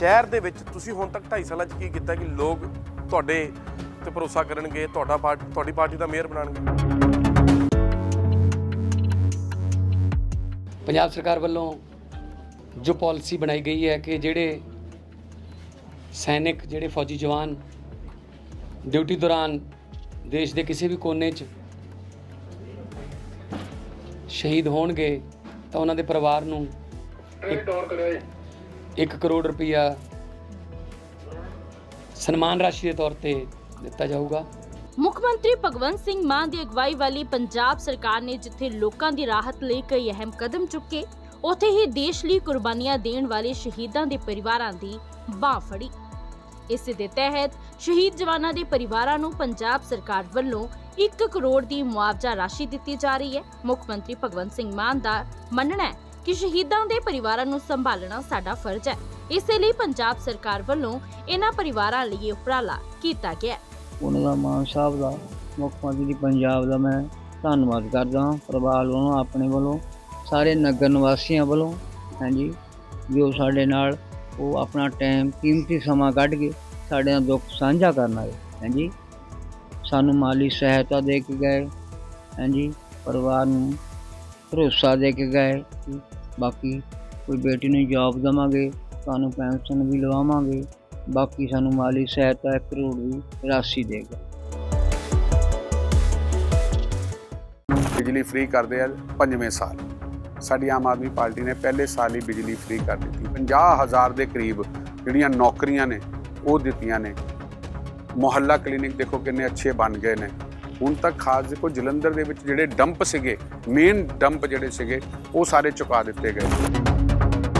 ਸ਼ਹਿਰ ਦੇ ਵਿੱਚ ਤੁਸੀਂ ਹੁਣ ਤੱਕ 2.5 ਸਾਲਾਂ 'ਚ ਕੀ ਕੀਤਾ ਕਿ ਲੋਕ ਤੁਹਾਡੇ ਤੇ ਭਰੋਸਾ ਕਰਨਗੇ ਤੁਹਾਡਾ ਪਾਰਟੀ ਤੁਹਾਡੀ ਪਾਰਟੀ ਦਾ ਮੇਅਰ ਬਣਾਉਣਗੇ? ਪੰਜਾਬ ਸਰਕਾਰ ਵੱਲੋਂ ਜੋ ਪਾਲਿਸੀ ਬਣਾਈ ਗਈ ਹੈ ਕਿ ਜਿਹੜੇ ਸੈਨਿਕ ਜਿਹੜੇ ਫੌਜੀ ਜਵਾਨ ਡਿਊਟੀ ਦੌਰਾਨ ਦੇਸ਼ ਦੇ ਕਿਸੇ ਵੀ ਕੋਨੇ 'ਚ ਸ਼ਹੀਦ ਹੋਣਗੇ ਤਾਂ ਉਹਨਾਂ ਦੇ ਪਰਿਵਾਰ ਨੂੰ 1 ਕਰੋੜ ਰੁਪਇਆ ਸਨਮਾਨ ਰਾਸ਼ੀ ਦੇ ਤੌਰ ਤੇ ਦਿੱਤਾ ਜਾਊਗਾ। ਮੁੱਖ ਮੰਤਰੀ ਭਗਵੰਤ ਸਿੰਘ ਮਾਨ ਦੀ ਅਗਵਾਈ ਵਾਲੀ ਪੰਜਾਬ ਸਰਕਾਰ ਨੇ ਜਿੱਥੇ ਲੋਕਾਂ ਦੀ ਰਾਹਤ ਲਈ ਕਈ ਅਹਿਮ ਕਦਮ ਚੁੱਕੇ, ਉੱਥੇ ਹੀ ਦੇਸ਼ ਲਈ ਕੁਰਬਾਨੀਆਂ ਦੇਣ ਵਾਲੇ ਸ਼ਹੀਦਾਂ ਦੇ ਪਰਿਵਾਰਾਂ ਦੀ ਬਾਹ ਫੜੀ। ਇਸ ਦੇ ਤਹਿਤ ਸ਼ਹੀਦ ਜਵਾਨਾਂ ਦੇ ਪਰਿਵਾਰਾਂ ਨੂੰ ਪੰਜਾਬ ਸਰਕਾਰ ਵੱਲੋਂ 1 ਕਰੋੜ ਦੀ ਮੁਆਵਜ਼ਾ ਰਾਸ਼ੀ ਦਿੱਤੀ ਜਾ ਰਹੀ ਹੈ। ਮੁੱਖ ਮੰਤਰੀ ਭਗਵੰਤ ਸਿੰਘ ਮਾਨ ਦਾ ਮੰਨਣਾ ਹੈ ਕਿ ਸ਼ਹੀਦਾਂ ਦੇ ਪਰਿਵਾਰਾਂ ਨੂੰ ਸੰਭਾਲਣਾ ਸਾਡਾ ਫਰਜ਼ ਹੈ। ਇਸੇ ਲਈ ਪੰਜਾਬ ਸਰਕਾਰ ਵੱਲੋਂ ਇਹਨਾਂ ਪਰਿਵਾਰਾਂ ਲਈ ਉਪਰਾਲਾ ਕੀਤਾ ਗਿਆ ਹੈ। ਉਹਨਾਂ ਦਾ ਮਾਨ ਸਾਹਿਬ ਦਾ, ਮੁੱਖ ਮੰਤਰੀ ਪੰਜਾਬ ਦਾ ਮੈਂ ਧੰਨਵਾਦ ਕਰਦਾ ਹਾਂ। ਪਰਿਵਾਰ ਵੱਲੋਂ, ਆਪਣੇ ਵੱਲੋਂ, ਸਾਰੇ ਨਗਰ ਨਿਵਾਸੀਆਂ ਵੱਲੋਂ, ਹਾਂਜੀ, ਜੋ ਸਾਡੇ ਨਾਲ ਉਹ ਆਪਣਾ ਟਾਈਮ, ਕੀਮਤੀ ਸਮਾਂ ਕੱਢ ਕੇ ਸਾਡੇ ਨਾਲ ਦੁੱਖ ਸਾਂਝਾ ਕਰਨ ਆਏ, ਹਾਂਜੀ। ਸਾਨੂੰ ਮਾਲੀ ਸਹਾਇਤਾ ਦੇ ਕੇ ਗਏ, ਹਾਂਜੀ। ਪਰਿਵਾਰ ਨੂੰ ਭਰੋਸਾ ਦੇ ਕੇ ਗਏ ਕਿ ਬਾਕੀ ਕੋਈ ਬੇਟੀ ਨੂੰ ਜੌਬ ਦੇਵਾਂਗੇ ਤੁਹਾਨੂੰ ਪੈਨਸ਼ਨ ਵੀ ਲਵਾਵਾਂਗੇ, ਬਾਕੀ ਸਾਨੂੰ ਮਾਲੀ ਸਹਾਇਤਾ 1 ਕਰੋੜ ਦੀ ਰਾਸ਼ੀ ਦੇਗਾ। ਬਿਜਲੀ ਫ੍ਰੀ ਕਰਦੇ ਆ ਪੰਜਵੇਂ ਸਾਲ। ਸਾਡੀ ਆਮ ਆਦਮੀ ਪਾਰਟੀ ਨੇ ਪਹਿਲੇ ਸਾਲ ਹੀ ਬਿਜਲੀ ਫ੍ਰੀ ਕਰ ਦਿੱਤੀ। 50000 ਦੇ ਕਰੀਬ ਜਿਹੜੀਆਂ ਨੌਕਰੀਆਂ ਨੇ, ਉਹ ਦਿੱਤੀਆਂ ਨੇ। ਮੁਹੱਲਾ ਕਲੀਨਿਕ ਦੇਖੋ ਕਿੰਨੇ ਅੱਛੇ ਬਣ ਗਏ ਨੇ। ਹੁਣ ਤੱਕ ਖਾਸ ਦੇਖੋ ਜਲੰਧਰ ਦੇ ਵਿੱਚ ਜਿਹੜੇ ਡੰਪ ਸੀਗੇ ਮੇਨ ਡੰਪ ਜਿਹੜੇ ਸੀਗੇ ਉਹ ਸਾਰੇ ਚੁਕਾ ਦਿੱਤੇ ਗਏ।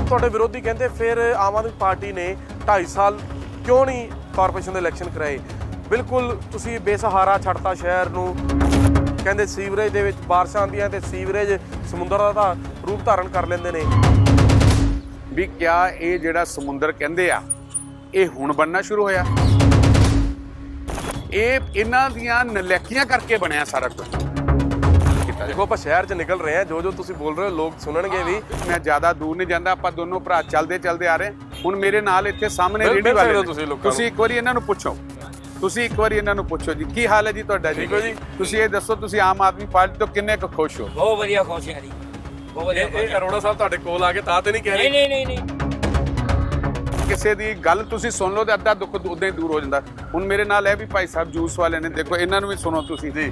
ਤੁਹਾਡੇ ਵਿਰੋਧੀ ਕਹਿੰਦੇ ਫਿਰ ਆਮ ਆਦਮੀ ਪਾਰਟੀ ਨੇ 2.5 ਸਾਲ ਕਿਉਂ ਨਹੀਂ ਕਾਰਪੋਰੇਸ਼ਨ ਦੇ ਇਲੈਕਸ਼ਨ ਕਰਾਏ? ਬਿਲਕੁਲ ਤੁਸੀਂ ਬੇਸਹਾਰਾ ਛੱਡਤਾ ਸ਼ਹਿਰ ਨੂੰ। ਕਹਿੰਦੇ ਸੀਵਰੇਜ ਦੇ ਵਿੱਚ ਬਾਰਿਸ਼ਾਂ ਆਉਂਦੀਆਂ ਤੇ ਸੀਵਰੇਜ ਸਮੁੰਦਰ ਦਾ ਤਾਂ ਰੂਪ ਧਾਰਨ ਕਰ ਲੈਂਦੇ ਨੇ। ਵੀ ਕਿਆ ਇਹ ਜਿਹੜਾ ਸਮੁੰਦਰ ਕਹਿੰਦੇ ਆ ਇਹ ਹੁਣ ਬਣਨਾ ਸ਼ੁਰੂ ਹੋਇਆ? ਇਹ ਇਹਨਾਂ ਦੀਆਂ ਨਲੈਕੀਆਂ ਕਰਕੇ ਬਣਿਆ ਸਾਰਾ ਕੁਝ। ਦੇਖੋ ਆਪਾਂ ਸ਼ਹਿਰ 'ਚ ਨਿਕਲ ਰਹੇ ਹਾਂ ਜੋ ਜੋ ਤੁਸੀਂ ਬੋਲ ਰਹੇ ਹੋ ਲੋਕ ਸੁਣਨਗੇ ਵੀ। ਮੈਂ ਜ਼ਿਆਦਾ ਦੂਰ ਨਹੀਂ ਜਾਂਦਾ ਆਪਾਂ ਦੋਨੋਂ ਭਰਾ ਚੱਲਦੇ ਚੱਲਦੇ ਆ ਰਹੇ ਹੁਣ ਮੇਰੇ ਨਾਲ ਇੱਥੇ ਸਾਹਮਣੇ ਰੇੜੀ ਵਾਲੇ ਨੇ। ਤੁਸੀਂ ਲੋਕਾਂ ਨੂੰ। ਤੁਸੀਂ ਇੱਕ ਵਾਰੀ ਇਹਨਾਂ ਨੂੰ ਪੁੱਛੋ। ਤੁਸੀਂ ਇੱਕ ਵਾਰੀ ਇਹਨਾਂ ਨੂੰ ਪੁੱਛੋ ਜੀ ਕੀ ਹਾਲ ਹੈ ਜੀ ਤੁਹਾਡਾ ਜੀ? ਤੁਸੀਂ ਇਹ ਦੱਸੋ ਤੁਸੀਂ ਆਮ ਆਦਮੀ ਪਾਰਟੀ ਤੋਂ ਕਿੰਨੇ ਕੁ ਖੁਸ਼ ਹੋ? ਬਹੁਤ ਵਧੀਆ ਖੁਸ਼ ਹਾਂ ਜੀ। ਬਹੁਤ ਵਧੀਆ ਇਹ ਅਰੋੜਾ ਸਾਹਿਬ ਤੁਹਾਡੇ ਕੋਲ ਆ ਕੇ ਤਾਂ ਤੇ ਨਹੀਂ ਕਹਿ ਨਹੀਂ ਰਹੇ ਨਹੀਂ ਨਹੀਂ ਨਹੀਂ। ਕਿਸੇ ਦੀ ਗੱਲ ਤੁਸੀਂ ਸੁਣ ਲਓ ਤੇ ਅੱਧਾ ਦੁੱਖ ਉਦਾਂ ਹੀ ਦੂਰ ਹੋ ਜਾਂਦਾ ਹੁਣ ਮੇਰੇ ਨਾਲ ਇਹ ਵੀ ਭਾਈ ਸਾਹਿਬ ਜੂਸ ਵਾਲੇ ਨੇ ਦੇਖੋ ਇਹਨਾਂ ਨੂੰ ਵੀ ਸੁਣੋ ਤੁਸੀਂ ਜੀ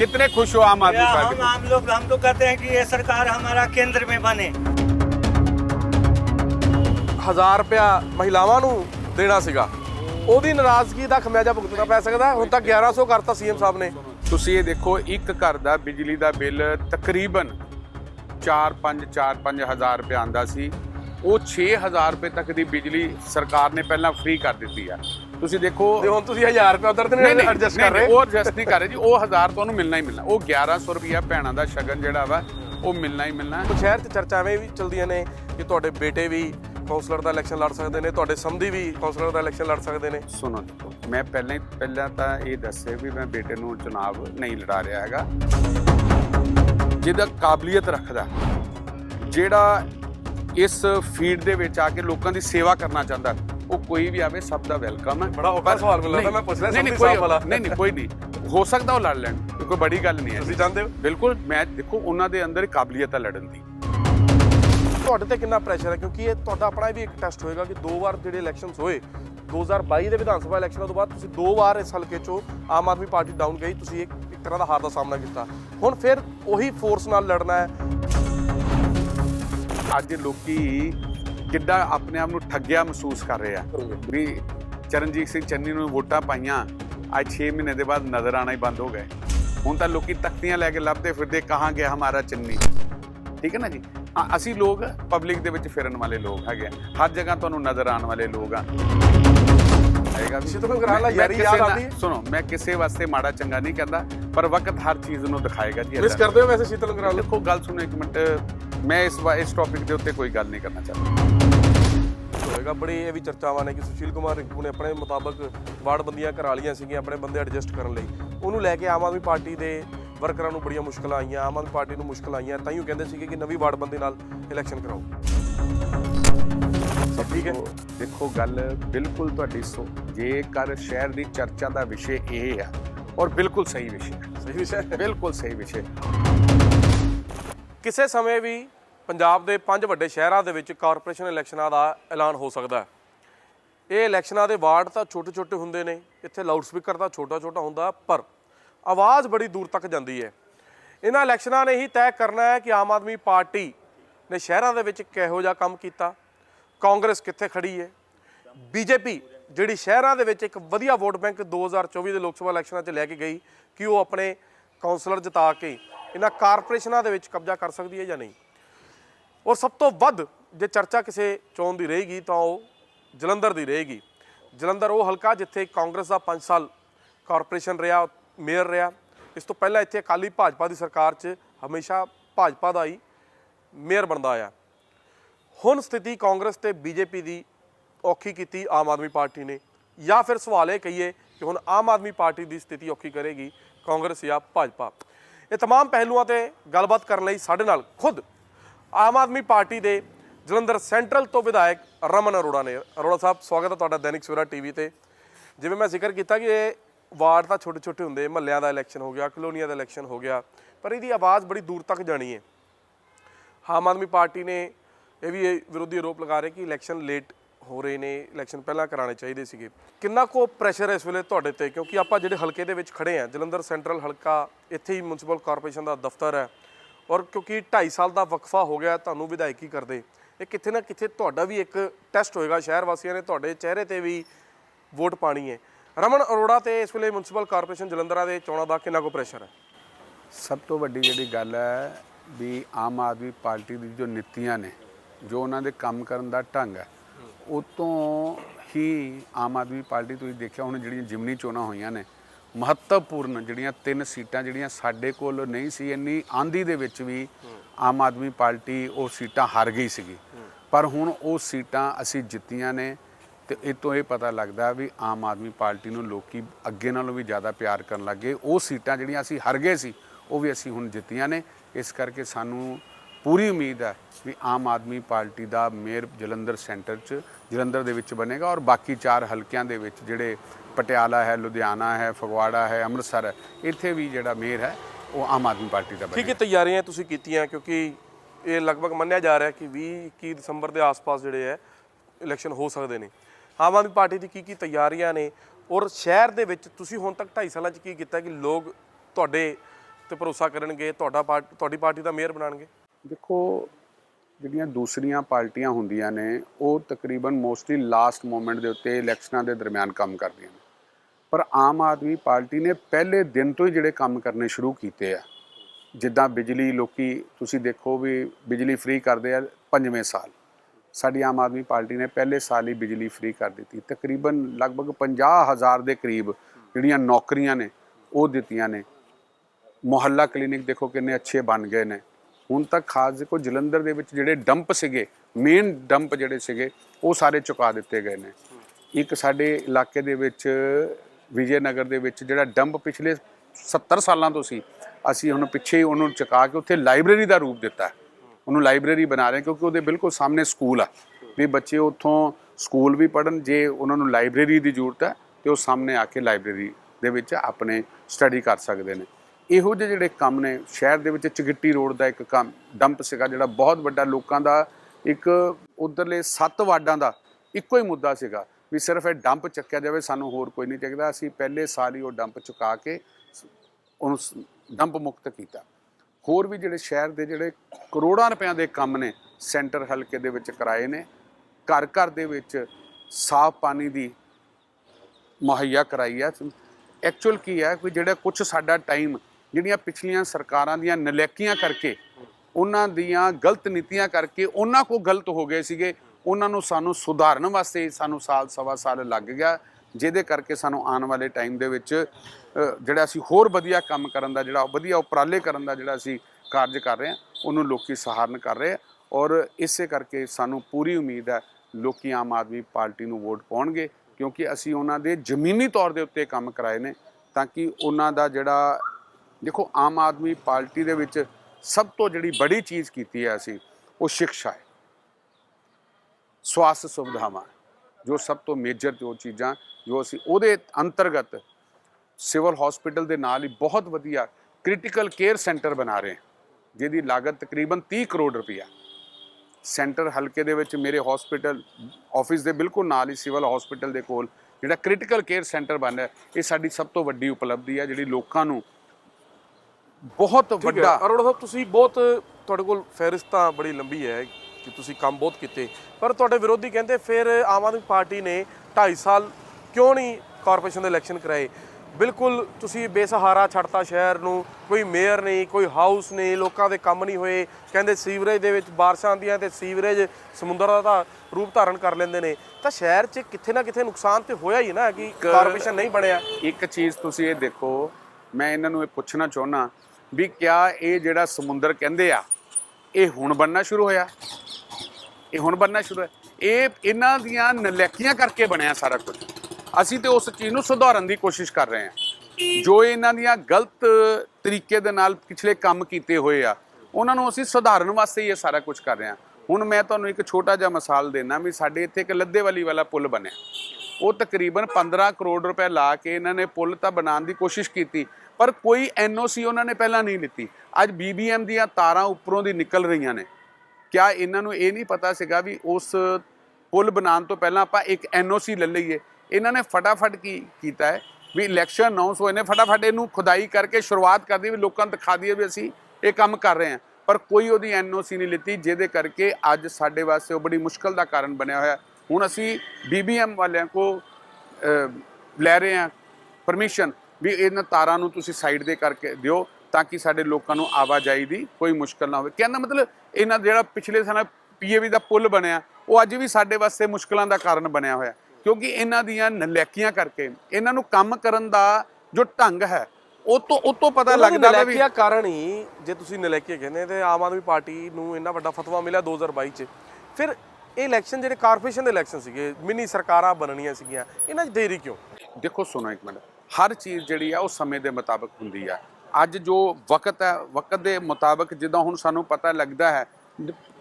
कितने खुश हो आम आदमी या पार्टी हम आम लोग हम तो कहते हैं कि ये सरकार हमारा केंद्र में बने 1000 ਰੁਪਇਆ ਮਹਿਲਾਵਾਂ ਨੂੰ ਦੇਣਾ ਸੀਗਾ ਉਹਦੀ ਨਾਰਾਜ਼ਗੀ ਦਾ ਖਮਿਆਜਾ ਭੁਗਤਣਾ ਪੈ ਸਕਦਾ ਹੁਣ ਤੱਕ 1100 ਕਰਤਾ ਸੀਐਮ ਸਾਹਿਬ ਨੇ ਤੁਸੀਂ ਇਹ ਦੇਖੋ ਇੱਕ ਘਰ ਦਾ ਬਿਜਲੀ ਦਾ ਬਿੱਲ ਤਕਰੀਬਨ 4-5 4-5 ਹਜ਼ਾਰ ਰੁਪਏ ਆਂਦਾ ਸੀ ਉਹ 6000 ਰੁਪਏ ਤੱਕ ਦੀ ਬਿਜਲੀ ਸਰਕਾਰ ਨੇ ਪਹਿਲਾਂ ਫ੍ਰੀ ਕਰ ਦਿੱਤੀ ਆ। ਤੁਸੀਂ ਦੇਖੋ ਤੇ ਹੁਣ ਤੁਸੀਂ 1000 ਰੁਪਇਆ ਉਧਰ ਤੇ ਨਹੀਂ ਐਡਜਸਟ ਕਰ ਰਹੇ? ਉਹ ਐਡਜਸਟ ਨਹੀਂ ਕਰ ਰਹੇ ਜੀ। ਉਹ 1000 ਤੁਹਾਨੂੰ ਮਿਲਣਾ ਹੀ ਮਿਲਣਾ। ਉਹ 1100 ਰੁਪਿਆ ਭੈਣਾਂ ਦਾ ਸ਼ਗਨ ਜਿਹੜਾ ਵਾ ਉਹ ਮਿਲਣਾ ਹੀ ਮਿਲਣਾ। ਕੁਝ ਸ਼ਹਿਰ 'ਚ ਚਰਚਾਵੇਂ ਵੀ ਚਲਦੀਆਂ ਨੇ ਕਿ ਤੁਹਾਡੇ ਬੇਟੇ ਵੀ ਕਾਉਂਸਲਰ ਦਾ ਇਲੈਕਸ਼ਨ ਲੜ ਸਕਦੇ ਨੇ ਤੁਹਾਡੇ ਸਮਧੀ ਵੀ ਕਾਉਂਸਲਰ ਦਾ ਇਲੈਕਸ਼ਨ ਲੜ ਸਕਦੇ ਨੇ। ਸੁਣੋ ਮੈਂ ਪਹਿਲਾਂ ਹੀ ਪਹਿਲਾਂ ਤਾਂ ਇਹ ਦੱਸਿਆ ਵੀ ਮੈਂ ਬੇਟੇ ਨੂੰ ਚੁਣਾਵ ਨਹੀਂ ਲੜਾ ਰਿਹਾ ਹੈਗਾ। ਜਿਹਦਾ ਕਾਬਲੀਅਤ ਰੱਖਦਾ ਜਿਹੜਾ ਇਸ ਫੀਲਡ ਦੇ ਵਿੱਚ ਆ ਕੇ ਲੋਕਾਂ ਦੀ ਸੇਵਾ ਕਰਨਾ ਚਾਹੁੰਦਾ ਉਹ ਕੋਈ ਵੀ ਆਵੇ ਸਭ ਦਾ ਵੈਲਕਮ ਹੈ। ਬੜਾ ਔਖਾ ਸਵਾਲ ਮੈਨੂੰ ਲੱਗਦਾ, ਮੈਂ ਪੁੱਛ ਲਿਆ ਨਹੀਂ, ਕੋਈ- ਵਾਲਾ। ਨਹੀਂ ਨਹੀਂ ਕੋਈ ਨਹੀਂ। ਹੋ ਸਕਦਾ ਉਹ ਲੜ ਲੈਣ ਕੋਈ ਬੜੀ ਗੱਲ ਨਹੀਂ ਹੈ। ਤੁਸੀਂ ਚਾਹੁੰਦੇ ਹੋ? ਬਿਲਕੁਲ ਮੈਂ ਦੇਖੋ ਉਹਨਾਂ ਦੇ ਅੰਦਰ ਕਾਬਲੀਅਤ ਹੈ ਲੜਨ ਦੀ। ਤੁਹਾਡੇ ਤੇ ਕਿੰਨਾ ਪ੍ਰੈਸ਼ਰ ਹੈ? ਕਿਉਂਕਿ ਇਹ ਤੁਹਾਡਾ ਆਪਣਾ ਵੀ ਇੱਕ ਟੈਸਟ ਹੋਏਗਾ ਕਿ ਦੋ ਵਾਰ ਜਿਹੜੇ ਇਲੈਕਸ਼ਨਸ ਹੋਏ 2022 ਦੇ ਵਿਧਾਨ ਸਭਾ ਇਲੈਕਸ਼ਨਾਂ ਤੋਂ ਬਾਅਦ ਤੁਸੀਂ ਦੋ ਵਾਰ ਇਸ ਹਲਕੇ 'ਚੋਂ ਆਮ ਆਦਮੀ ਪਾਰਟੀ ਡਾਊਨ ਗਈ ਤੁਸੀਂ ਇੱਕ ਇੱਕ ਤਰ੍ਹਾਂ ਦਾ ਹਾਰ ਦਾ ਸਾਹਮਣਾ ਕੀਤਾ। ਹੁਣ ਫਿਰ ਉਹੀ ਫੋਰਸ ਨਾਲ ਲੜਨਾ ਹੈ ਅੱਜ ਲੋਕੀ ਕਿੱਦਾਂ ਆਪਣੇ ਆਪ ਨੂੰ ਠੱਗਿਆ ਮਹਿਸੂਸ ਕਰ ਰਹੇ ਆ। ਵੀ ਚਰਨਜੀਤ ਸਿੰਘ ਚੰਨੀ ਨੂੰ ਵੋਟਾਂ ਪਾਈਆਂ ਅੱਜ 6 ਮਹੀਨੇ ਦੇ ਬਾਅਦ ਨਜ਼ਰ ਆਣਾ ਹੀ ਬੰਦ ਹੋ ਗਏ। ਹੁਣ ਤਾਂ ਲੋਕੀ ਤਖਤੀਆਂ ਲੈ ਕੇ ਲੱਭਦੇ ਫਿਰਦੇ ਕਹਾਂ ਗਿਆ ਹਮਾਰਾ ਚੰਨੀ। ਠੀਕ ਹੈ ਨਾ ਜੀ? ਅਸੀਂ ਲੋਕ ਪਬਲਿਕ ਦੇ ਵਿੱਚ ਫਿਰਨ ਵਾਲੇ ਲੋਕ ਹੈਗੇ ਹਰ ਜਗ੍ਹਾ ਤੁਹਾਨੂੰ ਨਜ਼ਰ ਆਉਣ ਵਾਲੇ ਲੋਕ ਆ। ਹੈਗਾ ਵੀ। ਕਰਾ ਲਾ, ਯਾਰੀ ਯਾਦ ਸੁਣੋ ਮੈਂ ਕਿਸੇ ਵਾਸਤੇ ਮਾੜਾ ਚੰਗਾ ਨਹੀਂ ਕਹਿੰਦਾ। ਪਰ ਵਕਤ ਹਰ ਚੀਜ਼ ਨੂੰ ਦਿਖਾਏਗਾ ਜੀ ਮਿਸ। ਕਰਦੇ ਹੋ ਵੈਸੇ ਸ਼ੀਤਲ ਅੰਗਰਾਲ ਨੂੰ? ਦੇਖੋ ਗੱਲ ਸੁਣੋ ਇੱਕ ਮਿੰਟ। ਮੈਂ ਇਸ ਵਾ- ਇਸ ਟੌਪਿਕ ਦੇ ਉੱਤੇ ਕੋਈ ਗੱਲ ਨਹੀਂ ਕਰਨਾ ਚਾਹੁੰਦਾ। ਹੋਏਗਾ ਬੜੀ ਇਹ ਵੀ ਚਰਚਾਵਾਂ ਨੇ ਕਿ ਸੁਸ਼ੀਲ ਕੁਮਾਰ ਰਿੰਕੂ ਨੇ ਆਪਣੇ ਮੁਤਾਬਕ ਵਾਰਡ ਬੰਦੀਆਂ ਕਰਾ ਲਈਆਂ ਸੀਗੀਆਂ ਆਪਣੇ ਬੰਦੇ ਐਡਜਸਟ ਕਰਨ ਲਈ। ਉਹਨੂੰ ਲੈ ਕੇ ਆਮ ਆਦਮੀ ਪਾਰਟੀ ਦੇ ਵਰਕਰਾਂ ਨੂੰ ਬੜੀਆਂ ਮੁਸ਼ਕਲਾਂ ਆਈਆਂ ਆਮ ਆਦਮੀ ਪਾਰਟੀ ਨੂੰ ਮੁਸ਼ਕਲ ਆਈਆਂ। ਤਾਂ ਹੀ ਉਹ ਕਹਿੰਦੇ ਸੀਗੇ ਕਿ ਨਵੀਂ ਵਾਰਡ ਬੰਦੀ ਨਾਲ ਇਲੈਕਸ਼ਨ ਕਰਾਓ। ਸਭ ਠੀਕ ਹੈ? ਦੇਖੋ- ਦੇਖੋ ਗੱਲ ਬਿਲਕੁਲ ਤੁਹਾਡੀ ਸੋ ਜੇਕਰ ਸ਼ਹਿਰ ਦੀ ਚਰਚਾ ਦਾ ਵਿਸ਼ੇ ਇਹ ਹੈ ਔਰ ਬਿਲਕੁਲ ਸਹੀ ਵਿਸ਼ੇ। ਸਹੀ ਵਿਸ਼ਾ ਬਿਲਕੁਲ ਸਹੀ ਵਿਸ਼ੇ। ਕਿਸੇ ਸਮੇਂ ਵੀ ਪੰਜਾਬ ਦੇ ਪੰਜ ਵੱਡੇ ਸ਼ਹਿਰਾਂ ਦੇ ਵਿੱਚ ਕਾਰਪੋਰੇਸ਼ਨ ਇਲੈਕਸ਼ਨਾਂ ਦਾ ਐਲਾਨ ਹੋ ਸਕਦਾ ਹੈ। ਇਹ ਇਲੈਕਸ਼ਨਾਂ ਦੇ ਵਾਰਡ ਤਾਂ ਛੋਟੇ-ਛੋਟੇ ਹੁੰਦੇ ਨੇ, ਇੱਥੇ ਲਾਊਡ ਸਪੀਕਰ ਤਾਂ ਛੋਟਾ-ਛੋਟਾ ਹੁੰਦਾ, ਪਰ ਆਵਾਜ਼ ਬੜੀ ਦੂਰ ਤੱਕ ਜਾਂਦੀ ਹੈ। ਇਹਨਾਂ ਇਲੈਕਸ਼ਨਾਂ ਨੇ ਹੀ ਤੈਅ ਕਰਨਾ ਹੈ ਕਿ ਆਮ ਆਦਮੀ ਪਾਰਟੀ ਨੇ ਸ਼ਹਿਰਾਂ ਦੇ ਵਿੱਚ ਕਿਹੋ ਜਿਹਾ ਕੰਮ ਕੀਤਾ। ਕਾਂਗਰਸ ਕਿੱਥੇ ਖੜੀ ਹੈ? ਬੀਜੇਪੀ ਜਿਹੜੀ ਸ਼ਹਿਰਾਂ ਦੇ ਵਿੱਚ ਇੱਕ ਵਧੀਆ ਵੋਟ ਬੈਂਕ 2024 ਦੇ ਲੋਕ ਸਭਾ ਇਲੈਕਸ਼ਨਾਂ 'ਚ ਲੈ ਕੇ ਗਈ, ਕਿ ਉਹ ਆਪਣੇ ਕਾਉਂਸਲਰ ਜਿਤਾ ਕੇ ਇਹਨਾਂ ਕਾਰਪੋਰੇਸ਼ਨਾਂ ਦੇ ਵਿੱਚ ਕਬਜ਼ਾ ਕਰ ਸਕਦੀ ਹੈ ਜਾਂ ਨਹੀਂ? ਔਰ ਸਭ ਤੋਂ ਵੱਧ ਜੇ ਚਰਚਾ ਕਿਸੇ ਚੋਣ ਦੀ ਰਹੇਗੀ ਤਾਂ ਉਹ ਜਲੰਧਰ ਦੀ ਰਹੇਗੀ। ਜਲੰਧਰ ਉਹ ਹਲਕਾ ਜਿੱਥੇ ਕਾਂਗਰਸ ਦਾ 5 ਸਾਲ ਕਾਰਪੋਰੇਸ਼ਨ ਰਿਹਾ, ਮੇਅਰ ਰਿਹਾ। ਇਸ ਤੋਂ ਪਹਿਲਾਂ ਇੱਥੇ ਅਕਾਲੀ ਭਾਜਪਾ ਦੀ ਸਰਕਾਰ 'ਚ ਹਮੇਸ਼ਾ ਭਾਜਪਾ ਦਾ ਹੀ ਮੇਅਰ ਬਣਦਾ ਆਇਆ। ਹੁਣ ਸਥਿਤੀ ਕਾਂਗਰਸ ਤੇ ਬੀਜੇਪੀ ਦੀ ਔਖੀ ਕੀਤੀ ਆਮ ਆਦਮੀ ਪਾਰਟੀ ਨੇ ਜਾਂ ਫਿਰ ਸਵਾਲ ਇਹ ਕਹੀਏ ਕਿ ਹੁਣ ਆਮ ਆਦਮੀ ਪਾਰਟੀ ਦੀ ਸਥਿਤੀ ਔਖੀ ਕਰੇਗੀ ਕਾਂਗਰਸ ਜਾਂ ਭਾਜਪਾ ਇਹ तमाम ਪਹਿਲੂਆਂ ਤੇ ਗੱਲਬਾਤ ਕਰਨ ਲਈ ਸਾਡੇ ਨਾਲ ਖੁਦ ਆਮ ਆਦਮੀ ਪਾਰਟੀ ਦੇ ਜਲੰਧਰ ਸੈਂਟਰਲ ਤੋਂ ਵਿਧਾਇਕ ਰਮਨ ਅਰੋੜਾ ਨੇ ਅਰੋੜਾ ਸਾਹਿਬ ਸਵਾਗਤ ਹੈ ਤੁਹਾਡਾ ਦੈਨਿਕ ਸਵੇਰਾ ਟੀਵੀ ਤੇ ਜਿਵੇਂ ਮੈਂ ਜ਼ਿਕਰ ਕੀਤਾ ਕਿ ਇਹ ਵਾਰਡ ਤਾਂ ਛੋਟੇ ਛੋਟੇ ਹੁੰਦੇ ਮਹੱਲਿਆਂ ਦਾ ਇਲੈਕਸ਼ਨ ਹੋ ਗਿਆ ਕਲੋਨੀਆਂ ਦਾ ਇਲੈਕਸ਼ਨ ਹੋ ਗਿਆ ਪਰ ਇਹਦੀ ਆਵਾਜ਼ ਬੜੀ ਦੂਰ ਤੱਕ ਜਾਣੀ ਹੈ ਆਮ ਆਦਮੀ ਪਾਰਟੀ ਨੇ ਇਹ ਵੀ ਇਹ ਵਿਰੋਧੀ ਆਰੋਪ ਲਗਾ ਰਹੇ ਕਿ ਇਲੈਕਸ਼ਨ ਲੇਟ ਹੋ ਰਹੇ ਨੇ ਇਲੈਕਸ਼ਨ ਪਹਿਲਾਂ ਕਰਾਣੇ ਚਾਹੀਦੇ ਸੀਗੇ। ਕਿੰਨਾ ਕੋ ਪ੍ਰੈਸ਼ਰ ਇਸ ਵੇਲੇ ਤੁਹਾਡੇ ਤੇ? ਕਿਉਂਕਿ ਆਪਾਂ ਜਿਹੜੇ ਹਲਕੇ ਦੇ ਵਿੱਚ ਖੜੇ ਆ ਜਲੰਧਰ ਸੈਂਟਰਲ ਹਲਕਾ, ਇੱਥੇ ਹੀ ਮਿਊਨਿਸਪਲ ਕਾਰਪੋਰੇਸ਼ਨ ਦਾ ਦਫ਼ਤਰ ਹੈ। ਔਰ ਕਿਉਂਕਿ 2.5 ਸਾਲ ਦਾ ਵਕਫਾ ਹੋ ਗਿਆ, ਤੁਹਾਨੂੰ ਵਿਧਾਇਕੀ ਕਰਦੇ? ਇਹ ਕਿਤੇ ਨਾ ਕਿਤੇ ਤੁਹਾਡਾ ਵੀ ਇੱਕ ਟੈਸਟ ਹੋਏਗਾ, ਸ਼ਹਿਰ ਵਾਸੀਆਂ ਨੇ ਤੁਹਾਡੇ ਚਿਹਰੇ ਤੇ ਵੀ ਵੋਟ ਪਾਣੀ ਹੈ। ਰਮਨ ਅਰੋੜਾ ਤੇ ਇਸ ਵੇਲੇ ਮਿਊਨਿਸਪਲ ਕਾਰਪੋਰੇਸ਼ਨ ਜਲੰਧਰਾਂ ਦੇ ਚੋਣਾਂ ਦਾ ਕਿੰਨਾ ਕੋ ਪ੍ਰੈਸ਼ਰ ਹੈ? ਸਭ ਤੋਂ ਵੱਡੀ ਜਿਹੜੀ ਗੱਲ ਹੈ ਵੀ ਆਮ ਆਦਮੀ ਪਾਰਟੀ ਦੀ ਜੋ ਨੀਤੀਆਂ ਨੇ, ਜੋ ਉਹਨਾਂ ਦੇ ਕੰਮ ਕਰਨ ਦਾ ਢੰਗ ਹੈ ਉਹ ਤੋਂ ਹੀ ਆਮ ਆਦਮੀ ਪਾਰਟੀ ਤੁਸੀਂ ਦੇਖਿਆ ਹੁਣ ਜਿਹੜੀਆਂ ਜਿਮਨੀ ਚੋਣਾਂ ਹੋਈਆਂ ਨੇ, ਮਹੱਤਵਪੂਰਨ ਜਿਹੜੀਆਂ ਤਿੰਨ ਸੀਟਾਂ ਜਿਹੜੀਆਂ ਸਾਡੇ ਕੋਲ ਨਹੀਂ ਸੀ, ਇੰਨੀ ਆਂਦੀ ਦੇ ਵਿੱਚ ਵੀ ਆਮ ਆਦਮੀ ਪਾਰਟੀ ਉਹ ਸੀਟਾਂ ਹਾਰ ਗਈ ਸੀਗੀ। ਪਰ ਹੁਣ ਉਹ ਸੀਟਾਂ ਅਸੀਂ ਜਿੱਤੀਆਂ ਨੇ ਤੇ ਇਹ ਤੋਂ ਇਹ ਪਤਾ ਲੱਗਦਾ ਵੀ ਆਮ ਆਦਮੀ ਪਾਰਟੀ ਨੂੰ ਲੋਕੀ ਅੱਗੇ ਨਾਲੋਂ ਵੀ ਜ਼ਿਆਦਾ ਪਿਆਰ ਕਰਨ ਲੱਗੇ ਉਹ ਸੀਟਾਂ ਜਿਹੜੀਆਂ ਅਸੀਂ ਹਾਰ ਗਏ ਸੀ, ਉਹ ਵੀ ਅਸੀਂ ਹੁਣ ਜਿੱਤੀਆਂ ਨੇ। ਇਸ ਕਰਕੇ ਸਾਨੂੰ ਪੂਰੀ ਉਮੀਦ ਹੈ ਵੀ ਆਮ ਆਦਮੀ ਪਾਰਟੀ ਦਾ ਮੇਅਰ ਜਲੰਧਰ ਸੈਂਟਰ 'ਚ ਜਲੰਧਰ ਦੇ ਵਿੱਚ ਬਣੇਗਾ ਔਰ ਬਾਕੀ ਚਾਰ ਹਲਕਿਆਂ ਦੇ ਵਿੱਚ ਜਿਹੜੇ ਪਟਿਆਲਾ ਹੈ ਲੁਧਿਆਣਾ ਹੈ ਫਗਵਾੜਾ ਹੈ ਅੰਮ੍ਰਿਤਸਰ ਹੈ ਇੱਥੇ ਵੀ ਜਿਹੜਾ ਮੇਅਰ ਹੈ ਉਹ ਆਮ ਆਦਮੀ ਪਾਰਟੀ ਦਾ ਠੀਕ ਬਣੇਗਾ। ਹੈ ਤਿਆਰੀਆਂ ਤੁਸੀਂ ਕੀਤੀਆਂ? ਕਿਉਂਕਿ ਇਹ ਲਗਭਗ ਮੰਨਿਆ ਜਾ ਰਿਹਾ ਕਿ 20 21 ਦਸੰਬਰ ਦੇ ਆਸ-ਪਾਸ ਜਿਹੜੇ ਹੈ ਇਲੈਕਸ਼ਨ ਹੋ ਸਕਦੇ ਨੇ। ਆਮ ਆਦਮੀ ਪਾਰਟੀ ਦੀ ਕੀ ਕੀ ਤਿਆਰੀਆਂ ਨੇ? ਔਰ ਸ਼ਹਿਰ ਦੇ ਵਿੱਚ ਤੁਸੀਂ ਹੁਣ ਤੱਕ 2.5 ਸਾਲਾਂ 'ਚ ਕੀ ਕੀਤਾ ਕਿ ਲੋਕ ਤੁਹਾਡੇ ਤੇ ਭਰੋਸਾ ਕਰਨਗੇ ਤੁਹਾਡਾ ਤੁਹਾਡੀ ਪਾਰਟੀ ਦਾ ਮੇਅਰ ਬਣਾਉਣਗੇ? ਦੇਖੋ, ਜਿਹੜੀਆਂ ਦੂਸਰੀਆਂ ਪਾਰਟੀਆਂ ਹੁੰਦੀਆਂ ਨੇ, ਉਹ ਤਕਰੀਬਨ ਮੋਸਟਲੀ ਲਾਸਟ ਮੂਮੈਂਟ ਦੇ ਉੱਤੇ ਇਲੈਕਸ਼ਨਾਂ ਦੇ ਦਰਮਿਆਨ ਕੰਮ ਕਰਦੀਆਂ ਨੇ। ਪਰ ਆਮ ਆਦਮੀ ਪਾਰਟੀ ਨੇ ਪਹਿਲੇ ਦਿਨ ਤੋਂ ਹੀ ਜਿਹੜੇ ਕੰਮ ਕਰਨੇ ਸ਼ੁਰੂ ਕੀਤੇ ਆ। ਜਿੱਦਾਂ ਬਿਜਲੀ, ਲੋਕੀ, ਤੁਸੀਂ ਦੇਖੋ ਵੀ ਬਿਜਲੀ ਫ੍ਰੀ ਕਰਦੇ ਆ ਪੰਜਵੇਂ ਸਾਲ। ਸਾਡੀ ਆਮ ਆਦਮੀ ਪਾਰਟੀ ਨੇ ਪਹਿਲੇ ਸਾਲ ਹੀ ਬਿਜਲੀ ਫ੍ਰੀ ਕਰ ਦਿੱਤੀ। ਤਕਰੀਬਨ ਲਗਭਗ 50000 ਦੇ ਕਰੀਬ ਜਿਹੜੀਆਂ ਨੌਕਰੀਆਂ ਨੇ, ਉਹ ਦਿੱਤੀਆਂ ਨੇ। ਮੁਹੱਲਾ ਕਲੀਨਿਕ ਦੇਖੋ ਕਿੰਨੇ ਅੱਛੇ ਬਣ ਗਏ ਨੇ। ਹੁਣ ਤੱਕ ਖਾਸ ਦੇਖੋ ਜਲੰਧਰ ਦੇ ਵਿੱਚ ਜਿਹੜੇ ਡੰਪ ਸੀਗੇ ਮੇਨ ਡੰਪ ਜਿਹੜੇ ਸੀਗੇ, ਉਹ ਸਾਰੇ ਚੁਕਾ ਦਿੱਤੇ ਗਏ ਨੇ। ਇੱਕ ਸਾਡੇ ਇਲਾਕੇ ਦੇ ਵਿੱਚ, ਵਿਜੇਨਗਰ ਦੇ ਵਿੱਚ ਜਿਹੜਾ ਡੰਪ ਪਿਛਲੇ 70 ਸਾਲਾਂ ਤੋਂ ਸੀ, ਅਸੀਂ ਹੁਣ ਪਿੱਛੇ ਹੀ ਉਹਨੂੰ ਚੁਕਾ ਕੇ ਉੱਥੇ ਲਾਇਬ੍ਰੇਰੀ ਦਾ ਰੂਪ ਦਿੱਤਾ ਉਹਨੂੰ ਲਾਇਬ੍ਰੇਰੀ ਬਣਾ ਰਹੇ ਕਿਉਂਕਿ ਉਹਦੇ ਬਿਲਕੁਲ ਸਾਹਮਣੇ ਸਕੂਲ ਆ। ਵੀ ਬੱਚੇ ਉੱਥੋਂ ਸਕੂਲ ਵੀ ਪੜਨ ਜੇ ਉਹਨਾਂ ਨੂੰ ਲਾਇਬ੍ਰੇਰੀ ਦੀ ਜ਼ਰੂਰਤ ਹੈ, ਤੇ ਉਹ ਸਾਹਮਣੇ ਆ ਕੇ ਲਾਇਬ੍ਰੇਰੀ ਦੇ ਵਿੱਚ ਆਪਣੇ ਸਟੱਡੀ ਕਰ ਸਕਦੇ ਨੇ। ਇਹੋ ਜਿਹੇ ਜਿਹੜੇ ਕੰਮ ਨੇ, ਸ਼ਹਿਰ ਦੇ ਵਿੱਚ ਚਗਿੱਟੀ ਰੋਡ ਦਾ ਇੱਕ ਕੰਮ ਡੰਪ ਸੀਗਾ ਜਿਹੜਾ ਬਹੁਤ ਵੱਡਾ ਲੋਕਾਂ ਦਾ ਇੱਕ ਉਧਰਲੇ ਸੱਤ ਵਾਰਡਾਂ ਦਾ ਇੱਕੋ ਹੀ ਮੁੱਦਾ ਸੀਗਾ ਵੀ ਸਿਰਫ ਇਹ ਡੰਪ ਚੱਕਿਆ ਜਾਵੇ, ਸਾਨੂੰ ਹੋਰ ਕੋਈ ਨਹੀਂ ਚਾਹੀਦਾ। ਅਸੀਂ ਪਹਿਲੇ ਸਾਲ ਹੀ ਉਹ ਡੰਪ ਚੁਕਾ ਕੇ ਉਹਨੂੰ ਡੰਪ ਮੁਕਤ ਕੀਤਾ। ਹੋਰ ਵੀ ਜਿਹੜੇ ਸ਼ਹਿਰ ਦੇ ਜਿਹੜੇ ਕਰੋੜਾਂ ਰੁਪਇਆਂ ਦੇ ਕੰਮ ਨੇ, ਸੈਂਟਰ ਹਲਕੇ ਦੇ ਵਿੱਚ ਕਰਾਏ ਨੇ, ਘਰ ਘਰ ਦੇ ਵਿੱਚ ਸਾਫ਼ ਪਾਣੀ ਦੀ ਮੁਹੱਈਆ ਕਰਾਈ ਹੈ ਐਕਚੁਅਲ ਕੀ ਹੈ ਕਿ ਜਿਹੜਾ ਕੁਝ ਸਾਡਾ ਟਾਈਮ ਜਿਹੜੀਆਂ ਪਿਛਲੀਆਂ ਸਰਕਾਰਾਂ ਦੀਆਂ ਨਲੇਕੀਆਂ ਕਰਕੇ, ਉਹਨਾਂ ਦੀਆਂ ਗਲਤ ਨੀਤੀਆਂ ਕਰਕੇ ਉਹਨਾਂ ਕੋ ਗਲਤ ਹੋ ਗਏ ਸੀਗੇ, ਉਹਨਾਂ ਨੂੰ ਸਾਨੂੰ ਸੁਧਾਰਨ ਵਾਸਤੇ ਸਾਨੂੰ ਸਾਲ ਸਵਾ ਸਾਲ ਲੱਗ ਗਿਆ, ਜਿਹਦੇ ਕਰਕੇ ਸਾਨੂੰ ਆਉਣ ਵਾਲੇ ਟਾਈਮ ਦੇ ਵਿੱਚ ਜਿਹੜਾ ਅਸੀਂ ਹੋਰ ਵਧੀਆ ਕੰਮ ਕਰਨ ਦਾ ਜਿਹੜਾ, ਵਧੀਆ ਉਪਰਾਲੇ ਕਰਨ ਦਾ ਜਿਹੜਾ ਅਸੀਂ ਕਾਰਜ ਕਰ ਰਹੇ ਹਾਂ, ਉਹਨੂੰ ਲੋਕੀ ਸਹਾਰਨ ਕਰ ਰਹੇ ਔਰ ਇਸੇ ਕਰਕੇ ਸਾਨੂੰ ਪੂਰੀ ਉਮੀਦ ਹੈ ਲੋਕੀ ਆਮ ਆਦਮੀ ਪਾਰਟੀ ਨੂੰ ਵੋਟ ਪਾਉਣਗੇ, ਕਿਉਂਕਿ ਅਸੀਂ ਉਹਨਾਂ ਦੇ ਜ਼ਮੀਨੀ ਤੌਰ ਦੇ ਉੱਤੇ ਕੰਮ ਕਰਾਏ ਨੇ, ਤਾਂ ਕਿ ਉਹਨਾਂ ਦਾ ਜਿਹੜਾ ਦੇਖੋ, ਆਮ ਆਦਮੀ ਪਾਰਟੀ ਦੇ ਵਿੱਚ ਸਭ ਤੋਂ ਜਿਹੜੀ ਬੜੀ ਚੀਜ਼ ਕੀਤੀ ਹੈ ਅਸੀਂ, ਉਹ ਸਿੱਖਿਆ ਹੈ। ਸਵਾਸਥ ਸੁਵਿਧਾਵਾਂ, ਜੋ ਸਭ ਤੋਂ ਮੇਜਰ ਜੋ ਚੀਜ਼ਾਂ, ਜੋ ਅਸੀਂ ਉਹਦੇ ਅੰਤਰਗਤ ਸਿਵਲ ਹਸਪੀਟਲ ਦੇ ਨਾਲ ਹੀ ਬਹੁਤ ਵਧੀਆ ਕ੍ਰਿਟੀਕਲ ਕੇਅਰ ਸੈਂਟਰ ਬਣਾ ਰਹੇ ਹਾਂ, ਜਿਹਦੀ ਲਾਗਤ ਤਕਰੀਬਨ 30 ਕਰੋੜ ਰੁਪਈਆ ਸੈਂਟਰ ਹਲਕੇ ਦੇ ਵਿੱਚ ਮੇਰੇ ਹਸਪੀਟਲ ਆਫਿਸ ਦੇ ਬਿਲਕੁਲ ਨਾਲ ਹੀ ਸਿਵਲ ਹਸਪੀਟਲ ਦੇ ਕੋਲ ਜਿਹੜਾ ਕ੍ਰਿਟੀਕਲ ਕੇਅਰ ਸੈਂਟਰ ਬਣ ਰਿਹਾ ਇਹ ਸਾਡੀ ਸਭ ਤੋਂ ਵੱਡੀ ਉਪਲਬਧੀ ਹੈ, ਜਿਹੜੀ ਲੋਕਾਂ ਨੂੰ ਬਹੁਤ ਵੱਡਾ ਅਰੋੜਾ ਸਾਹਿਬ ਤੁਸੀਂ ਬਹੁਤ ਤੁਹਾਡੇ ਕੋਲ ਫਹਿਰਿਸਤਾਂ ਬੜੀ ਲੰਬੀ ਹੈ ਕਿ ਤੁਸੀਂ ਕੰਮ ਬਹੁਤ ਕੀਤੇ। ਪਰ ਤੁਹਾਡੇ ਵਿਰੋਧੀ ਕਹਿੰਦੇ ਫਿਰ ਆਮ ਆਦਮੀ ਪਾਰਟੀ ਨੇ 2.5 ਸਾਲ ਕਿਉਂ ਨਹੀਂ ਕਾਰਪੋਰੇਸ਼ਨ ਦੇ ਇਲੈਕਸ਼ਨ ਕਰਾਏ? ਬਿਲਕੁਲ ਤੁਸੀਂ ਬੇਸਹਾਰਾ ਛੱਡਤਾ ਸ਼ਹਿਰ ਨੂੰ ਕੋਈ ਮੇਅਰ ਨਹੀਂ ਕੋਈ ਹਾਊਸ ਨਹੀਂ ਲੋਕਾਂ ਦੇ ਕੰਮ ਨਹੀਂ ਹੋਏ। ਕਹਿੰਦੇ ਸੀਵਰੇਜ ਦੇ ਵਿੱਚ ਬਾਰਿਸ਼ਾਂ ਆਉਂਦੀਆਂ ਤੇ ਸੀਵਰੇਜ ਸਮੁੰਦਰ ਦਾ ਤਾਂ ਰੂਪ ਧਾਰਨ ਕਰ ਲੈਂਦੇ ਨੇ। ਤਾਂ ਸ਼ਹਿਰ 'ਚ ਕਿੱਥੇ ਨਾ ਕਿੱਥੇ ਨੁਕਸਾਨ ਤੇ ਹੋਇਆ ਹੀ ਨਾ ਕਿ ਕਾਰਪੋਰੇਸ਼ਨ ਨਹੀਂ ਬਣਿਆ। ਇੱਕ ਚੀਜ਼ ਤੁਸੀਂ ਇਹ ਦੇਖੋ ਮੈਂ ਇਹਨਾਂ ਨੂੰ ਇਹ ਪੁੱਛਣਾ ਚਾਹੁੰਦਾ ਵੀ ਕਿਆ ਇਹ ਜਿਹੜਾ ਸਮੁੰਦਰ ਕਹਿੰਦੇ ਆ, ਇਹ ਹੁਣ ਬਣਨਾ ਸ਼ੁਰੂ ਹੋਇਆ? ਇਹ ਹੁਣ ਬਣਨਾ ਸ਼ੁਰੂ ਹੈ ਇਹ ਇਹਨਾਂ ਦੀਆਂ ਨਲੈਕੀਆਂ ਕਰਕੇ ਬਣਿਆ ਸਾਰਾ ਕੁਝ। ਅਸੀਂ ਤੇ ਉਸ ਚੀਜ਼ ਨੂੰ ਸੁਧਾਰਨ ਦੀ ਕੋਸ਼ਿਸ਼ ਕਰ ਰਹੇ ਹਾਂ। ਜੋ ਇਹਨਾਂ ਦੀਆਂ ਗਲਤ ਤਰੀਕੇ ਦੇ ਨਾਲ ਪਿਛਲੇ ਕੰਮ ਕੀਤੇ ਹੋਏ ਆ, ਉਹਨਾਂ ਨੂੰ ਅਸੀਂ ਸੁਧਾਰਨ ਵਾਸਤੇ ਹੀ ਇਹ ਸਾਰਾ ਕੁਝ ਕਰ ਰਹੇ ਹਾਂ। ਹੁਣ ਮੈਂ ਤੁਹਾਨੂੰ ਇੱਕ ਛੋਟਾ ਜਿਹਾ ਮਿਸਾਲ ਦੇਣਾ ਵੀ ਸਾਡੇ ਇੱਥੇ ਇੱਕ ਲੱਦੇਵਾਲੀ ਵਾਲਾ ਪੁਲ ਬਣਿਆ। ਉਹ ਤਕਰੀਬਨ 15 ਕਰੋੜ ਰੁਪਏ ਲਾ ਕੇ ਇਹਨਾਂ ਨੇ ਪੁਲ ਤਾਂ ਬਣਾਉਣ ਦੀ ਕੋਸ਼ਿਸ਼ ਕੀਤੀ ਪਰ ਕੋਈ ਐਨਓਸੀ ਉਹਨਾਂ ਨੇ ਪਹਿਲਾਂ ਨਹੀਂ ਲਿੱਤੀ। ਅੱਜ ਬੀਬੀਐਮ ਦੀਆਂ ਤਾਰਾਂ ਉੱਪਰੋਂ ਦੀ ਨਿਕਲ ਰਹੀਆਂ ਨੇ। ਕਿਆ ਇਹਨਾਂ ਨੂੰ ਇਹ ਨਹੀਂ ਪਤਾ ਸੀਗਾ ਵੀ ਉਸ ਪੁਲ ਬਣਾਉਣ ਤੋਂ ਪਹਿਲਾਂ ਆਪਾਂ ਇੱਕ ਐਨਓਸੀ ਲੈ ਲਈਏ। ਇਹਨਾਂ ਨੇ ਫਟਾਫਟ ਕੀ ਕੀਤਾ ਹੈ ਵੀ ਇਲੈਕਸ਼ਨ ਅਨਾਉਂਸ ਹੋਏ ਨੇ, ਫਟਾਫਟ ਇਹਨੂੰ ਖੁਦਾਈ ਕਰਕੇ ਸ਼ੁਰੂਆਤ ਕਰ ਦਈਏ ਵੀ ਲੋਕਾਂ ਨੂੰ ਦਿਖਾ ਦਈਏ ਵੀ ਅਸੀਂ ਇਹ ਕੰਮ ਕਰ ਰਹੇ ਹਾਂ। ਪਰ ਕੋਈ ਉਹਦੀ ਐਨਓਸੀ ਨਹੀਂ ਲਿੱਤੀ, ਜਿਹਦੇ ਕਰਕੇ ਅੱਜ ਸਾਡੇ ਵਾਸਤੇ ਉਹ ਬੜੀ ਮੁਸ਼ਕਲ ਦਾ ਕਾਰਨ ਬਣਿਆ ਹੋਇਆ। ਹੁਣ ਅਸੀਂ ਬੀਬੀਐਮ ਵਾਲਿਆਂ ਕੋ ਲੈ ਰਹੇ ਹਾਂ ਪਰਮਿਸ਼ਨ ਵੀ ਇਹਨਾਂ ਤਾਰਾਂ ਨੂੰ ਤੁਸੀਂ ਸਾਈਡ ਦੇ ਕਰਕੇ ਦਿਓ ਤਾਂ ਕਿ ਸਾਡੇ ਲੋਕਾਂ ਨੂੰ ਆਵਾਜਾਈ ਦੀ ਕੋਈ ਮੁਸ਼ਕਲ ਨਾ ਹੋਵੇ। ਕਹਿੰਦਾ ਮਤਲਬ ਇਹਨਾਂ ਜਿਹੜਾ ਪਿਛਲੇ ਸਾਲ ਪੀਏਵੀ ਦਾ ਪੁਲ ਬਣਿਆ ਉਹ ਅੱਜ ਵੀ ਸਾਡੇ ਵਾਸਤੇ ਮੁਸ਼ਕਲਾਂ ਦਾ ਕਾਰਨ ਬਣਿਆ ਹੋਇਆ। ਕਿਉਂਕਿ ਇਹਨਾਂ ਦੀਆਂ ਨਲੈਕੀਆਂ ਕਰਕੇ ਇਹਨਾਂ ਨੂੰ ਕੰਮ ਕਰਨ ਦਾ ਜੋ ਢੰਗ ਹੈ ਉਹ ਤੋਂ ਉਹ ਤੋਂ ਪਤਾ ਲੱਗਦਾ ਵਾ ਵੀ ਨਲਾਇਕੀਆਂ ਕਾਰਨ ਹੀ ਜੇ ਤੁਸੀਂ ਨਲਾਇਕੀ ਕਹਿੰਦੇ ਤੇ ਆਮ ਆਦਮੀ ਪਾਰਟੀ ਨੂੰ ਇੰਨਾ ਵੱਡਾ ਫਤਵਾ ਮਿਲਿਆ 2022 ਚ। ਫਿਰ ਇਹ ਇਲੈਕਸ਼ਨ ਜਿਹੜੇ ਕਾਰਪੋਰੇਸ਼ਨ ਦੇ ਇਲੈਕਸ਼ਨ ਸੀਗੇ ਮਿਨੀ ਸਰਕਾਰਾਂ ਬਣਨੀਆਂ ਸੀਗੀਆਂ ਇਹਨਾਂ 'ਚ ਦੇਰੀ ਕਿਉਂ? ਦੇਖੋ ਸੁਣੋ ਇੱਕ ਮਿੰਟ। ਹਰ ਚੀਜ਼ ਜਿਹੜੀ ਆ ਉਹ ਸਮੇਂ ਦੇ ਮੁਤਾਬਕ ਹੁੰਦੀ ਆ। ਅੱਜ ਜੋ ਵਕਤ ਹੈ ਵਕਤ ਦੇ ਮੁਤਾਬਕ ਜਿੱਦਾਂ ਹੁਣ ਸਾਨੂੰ ਪਤਾ ਲੱਗਦਾ ਹੈ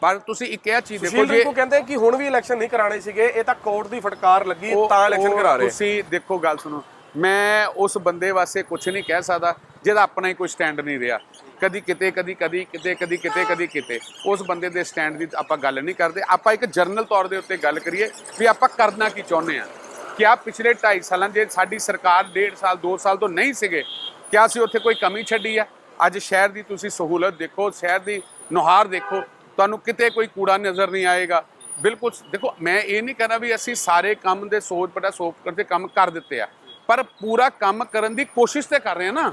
ਪਰ ਤੁਸੀਂ ਇੱਕ ਇਹ ਚੀਜ਼ ਦੇਖੋ ਜੇ ਰਿੰਕੂ ਕਹਿੰਦੇ ਕਿ ਹੁਣ ਵੀ ਇਲੈਕਸ਼ਨ ਨਹੀਂ ਕਰਾਣੇ ਸੀਗੇ ਇਹ ਤਾਂ ਕੋਰਟ ਦੀ ਫਟਕਾਰ ਲੱਗੀ ਉਹ- ਤਾਂ ਇਲੈਕਸ਼ਨ ਉਹ ਕਰਾ ਰਹੇ ਤੁਸੀਂ ਦੇਖੋ ਗੱਲ ਸੁਣੋ ਮੈਂ ਉਸ ਬੰਦੇ ਵਾਸਤੇ ਕੁਝ ਨਹੀਂ ਕਹਿ ਸਕਦਾ ਜਿਹਦਾ ਆਪਣਾ ਹੀ ਕੋਈ ਸਟੈਂਡ ਨਹੀਂ ਰਿਹਾ। ਕਦੀ ਕਿਤੇ ਕਦੀ ਕਦੀ ਕਿਤੇ ਕਦੀ ਕਿਤੇ ਕਦੀ ਕਿਤੇ। ਉਸ ਬੰਦੇ ਦੇ ਸਟੈਂਡ ਦੀ ਆਪਾਂ ਗੱਲ ਨਹੀਂ ਕਰਦੇ। ਆਪਾਂ ਇੱਕ ਜਰਨਲ ਤੌਰ ਦੇ ਉੱਤੇ ਗੱਲ ਕਰੀਏ ਵੀ ਆਪਾਂ ਕਰਨਾ ਕੀ ਚਾਹੁੰਦੇ ਆ। ਕਿਆ ਪਿਛਲੇ 2.5 ਸਾਲਾਂ ਜੇ ਸਾਡੀ ਸਰਕਾਰ 1.5 ਸਾਲ 2 ਸਾਲ ਤੋਂ ਨਹੀਂ ਸੀਗੇ, ਕਿਆ ਅਸੀਂ ਉੱਥੇ ਕੋਈ ਕਮੀ ਛੱਡੀ ਹੈ? ਅੱਜ ਸ਼ਹਿਰ ਦੀ ਤੁਸੀਂ ਸਹੂਲਤ ਦੇਖੋ, ਸ਼ਹਿਰ ਦੀ ਨੁਹਾਰ ਦੇਖੋ, ਤੁਹਾਨੂੰ ਕਿਤੇ ਕੋਈ ਕੂੜਾ ਨਜ਼ਰ ਨਹੀਂ ਆਏਗਾ। ਬਿਲਕੁਲ, ਦੇਖੋ, ਮੈਂ ਇਹ ਨਹੀਂ ਕਹਿੰਦਾ ਵੀ ਅਸੀਂ ਸਾਰੇ ਕੰਮ ਦੇ ਸੋਚ ਪਟਾ ਸੋਪ ਕਰਕੇ ਕੰਮ ਕਰ ਦਿੱਤੇ ਆ, ਪਰ ਪੂਰਾ ਕੰਮ ਕਰਨ ਦੀ ਕੋਸ਼ਿਸ਼ ਤੇ ਕਰ ਰਹੇ ਆ ਨਾ।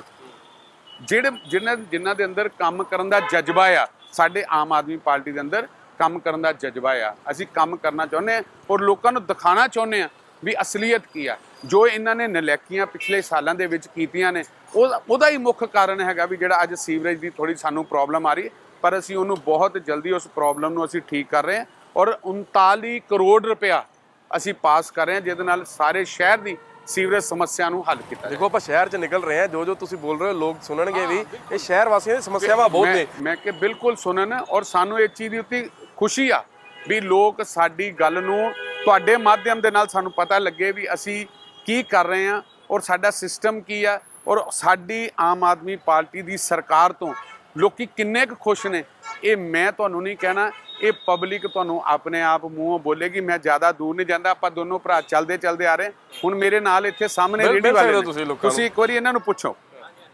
ਜਿਹੜੇ, ਜਿਨ੍ਹਾਂ ਜਿਨ੍ਹਾਂ ਦੇ ਅੰਦਰ ਕੰਮ ਕਰਨ ਦਾ ਜਜ਼ਬਾ ਆ, ਸਾਡੇ ਆਮ ਆਦਮੀ ਪਾਰਟੀ ਦੇ ਅੰਦਰ ਕੰਮ ਕਰਨ ਦਾ ਜਜ਼ਬਾ ਆ। ਅਸੀਂ ਕੰਮ ਕਰਨਾ ਚਾਹੁੰਦੇ ਆ ਔਰ ਲੋਕਾਂ ਨੂੰ ਦਿਖਾਣਾ ਚਾਹੁੰਦੇ ਆ ਵੀ ਅਸਲੀਅਤ ਕੀ ਆ? ਜੋ ਇਹਨਾਂ ਨੇ ਨਲੈਕੀਆਂ ਪਿਛਲੇ ਸਾਲਾਂ ਦੇ ਵਿੱਚ ਕੀਤੀਆਂ ਨੇ ਉਹ ਉਹਦਾ ਹੀ ਮੁੱਖ ਕਾਰਨ ਹੈਗਾ ਵੀ ਜਿਹੜਾ ਅੱਜ ਸੀਵਰੇਜ ਦੀ ਥੋੜੀ ਸਾਨੂੰ ਪ੍ਰੋਬਲਮ ਆ ਰਹੀ ਹੈ ਪਰ ਅਸੀਂ ਉਹਨੂੰ ਬਹੁਤ ਜਲਦੀ ਉਸ ਪ੍ਰੋਬਲਮ ਨੂੰ ਅਸੀਂ ਠੀਕ ਕਰ ਰਹੇ ਹਾਂ ਔਰ 39 ਕਰੋੜ ਰੁਪਇਆ ਅਸੀਂ ਪਾਸ ਕਰ ਰਹੇ ਹਾਂ ਜਿਹਦੇ ਨਾਲ ਸਾਰੇ ਸ਼ਹਿਰ ਦੀ ਸੀਵਰੇਜ ਸਮੱਸਿਆ ਨੂੰ ਹੱਲ ਕੀਤਾ ਦੇਖੋ ਆਪਾਂ ਸ਼ਹਿਰ 'ਚ ਨਿਕਲ ਰਹੇ ਹਾਂ ਜੋ ਜੋ ਤੁਸੀਂ ਬੋਲ ਰਹੇ ਹੋ ਲੋਕ ਸੁਣਨਗੇ ਵੀ ਇਹ ਸ਼ਹਿਰ ਵਾਸੀਆਂ ਦੀ ਸਮੱਸਿਆਵਾਂ ਬਹੁਤ ਨੇ। ਮੈਂ ਕਿ ਬਿਲਕੁਲ ਸੁਣਨ ਔਰ ਸਾਨੂੰ ਇਸ ਚੀਜ਼ ਦੀ ਉੱਤੇ ਖੁਸ਼ੀ ਆ ਵੀ ਲੋਕ ਸਾਡੀ ਗੱਲ ਨੂੰ ਤੁਹਾਡੇ ਮਾਧਿਅਮ ਦੇ ਨਾਲ ਸਾਨੂੰ ਪਤਾ ਲੱਗੇ ਵੀ ਅਸੀਂ ਕੀ ਕਰ ਰਹੇ ਹਾਂ ਔਰ ਸਾਡਾ ਸਿਸਟਮ ਕੀ ਆ ਔਰ ਸਾਡੀ ਆਮ ਆਦਮੀ ਪਾਰਟੀ ਦੀ ਸਰਕਾਰ ਤੋਂ ਲੋਕੀ ਕਿੰਨੇ ਕੁ ਖੁਸ਼ ਨੇ ਇਹ ਮੈਂ ਤੁਹਾਨੂੰ ਨਹੀਂ ਕਹਿਣਾ ਇਹ ਪਬਲਿਕ ਤੁਹਾਨੂੰ ਆਪਣੇ ਆਪ ਮੂੰਹੋਂ ਬੋਲੇਗੀ ਮੈਂ ਜ਼ਿਆਦਾ ਦੂਰ ਨਹੀਂ ਜਾਂਦਾ ਆਪਾਂ ਦੋਨੋਂ ਭਰਾ ਚੱਲਦੇ ਚੱਲਦੇ ਆ ਰਹੇ ਹੁਣ ਮੇਰੇ ਨਾਲ ਇੱਥੇ ਸਾਹਮਣੇ ਰੇੜੀ ਵਾਲੇ। ਤੁਸੀਂ ਲੋਕਾਂ ਨੂੰ। ਤੁਸੀਂ ਇੱਕ ਵਾਰੀ ਇਹਨਾਂ ਨੂੰ ਪੁੱਛੋ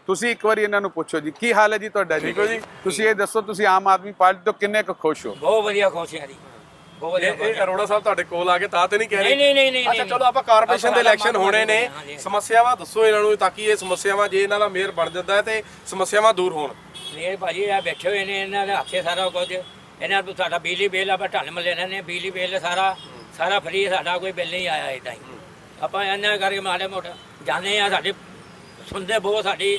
ਤੁਸੀਂ ਇੱਕ ਵਾਰੀ ਇਹਨਾਂ ਨੂੰ ਪੁੱਛੋ ਜੀ ਕੀ ਹਾਲ ਹੈ ਜੀ ਤੁਹਾਡਾ ਜੀ? ਤੁਸੀਂ ਇਹ ਦੱਸੋ ਤੁਸੀਂ ਆਮ ਆਦਮੀ ਪਾਰਟੀ ਤੋਂ ਕਿੰਨੇ ਕੁ ਖੁਸ਼ ਹੋ ਬਹੁਤ ਵਧੀਆ ਖੁਸ਼ ਹਾਂ ਜੀ ਇਹ ਇਹ ਅਰੋੜਾ ਸਾਹਿਬ ਤੁਹਾਡੇ ਕੋਲ ਆ ਕੇ ਤਾਂ ਤੇ ਨਹੀਂ ਕਹਿ ਰਹੇ? ਨਹੀਂ, ਨਹੀਂ, ਨਹੀਂ, ਅੱਛਾ। ਚਲੋ ਆਪਾਂ ਕਾਰਪੋਰੇਸ਼ਨ ਦੇ ਇਲੈਕਸ਼ਨ ਹੋਣੇ ਨੇ। ਸਮੱਸਿਆਵਾਂ ਦੱਸੋ ਇਹਨਾਂ ਨੂੰ ਤਾਂ ਕਿ ਇਹ ਸਮੱਸਿਆਵਾਂ ਜੇ ਇਹਨਾਂ ਦਾ ਮੇਅਰ ਬਣ ਜਾਂਦਾ ਹੈ ਤੇ ਸਮੱਸਿਆਵਾਂ ਦੂਰ ਹੋਣ। ਇਹ ਭਾਜੀ ਆ ਬੈਠੇ ਹੋਏ ਨੇ ਇਹਨਾਂ ਦੇ ਹੱਥੇ ਸਾਰਾ ਕੁਝ। ਇਹਨਾਂ ਨੂੰ ਸਾਡਾ ਬਿਜਲੀ ਬਿੱਲ ਆਪਾਂ ਢੱਲ ਮੱਲੇ ਇਹਨਾਂ ਨੇ ਬਿਜਲੀ ਬਿੱਲ ਸਾਰਾ ਸਾਰਾ ਫ੍ਰੀ ਸਾਡਾ ਕੋਈ ਬਿੱਲ ਨਹੀਂ ਆਇਆ ਇਦਾਂ ਹੀ। ਆਪਾਂ ਇਹਨਾਂ ਕਰਕੇ ਮਾੜੇ ਮੋਟੇ ਜਾਂਦੇ ਆ ਸਾਡੇ ਸੁਣਦੇ ਬਹੁਤ ਸਾਡੀ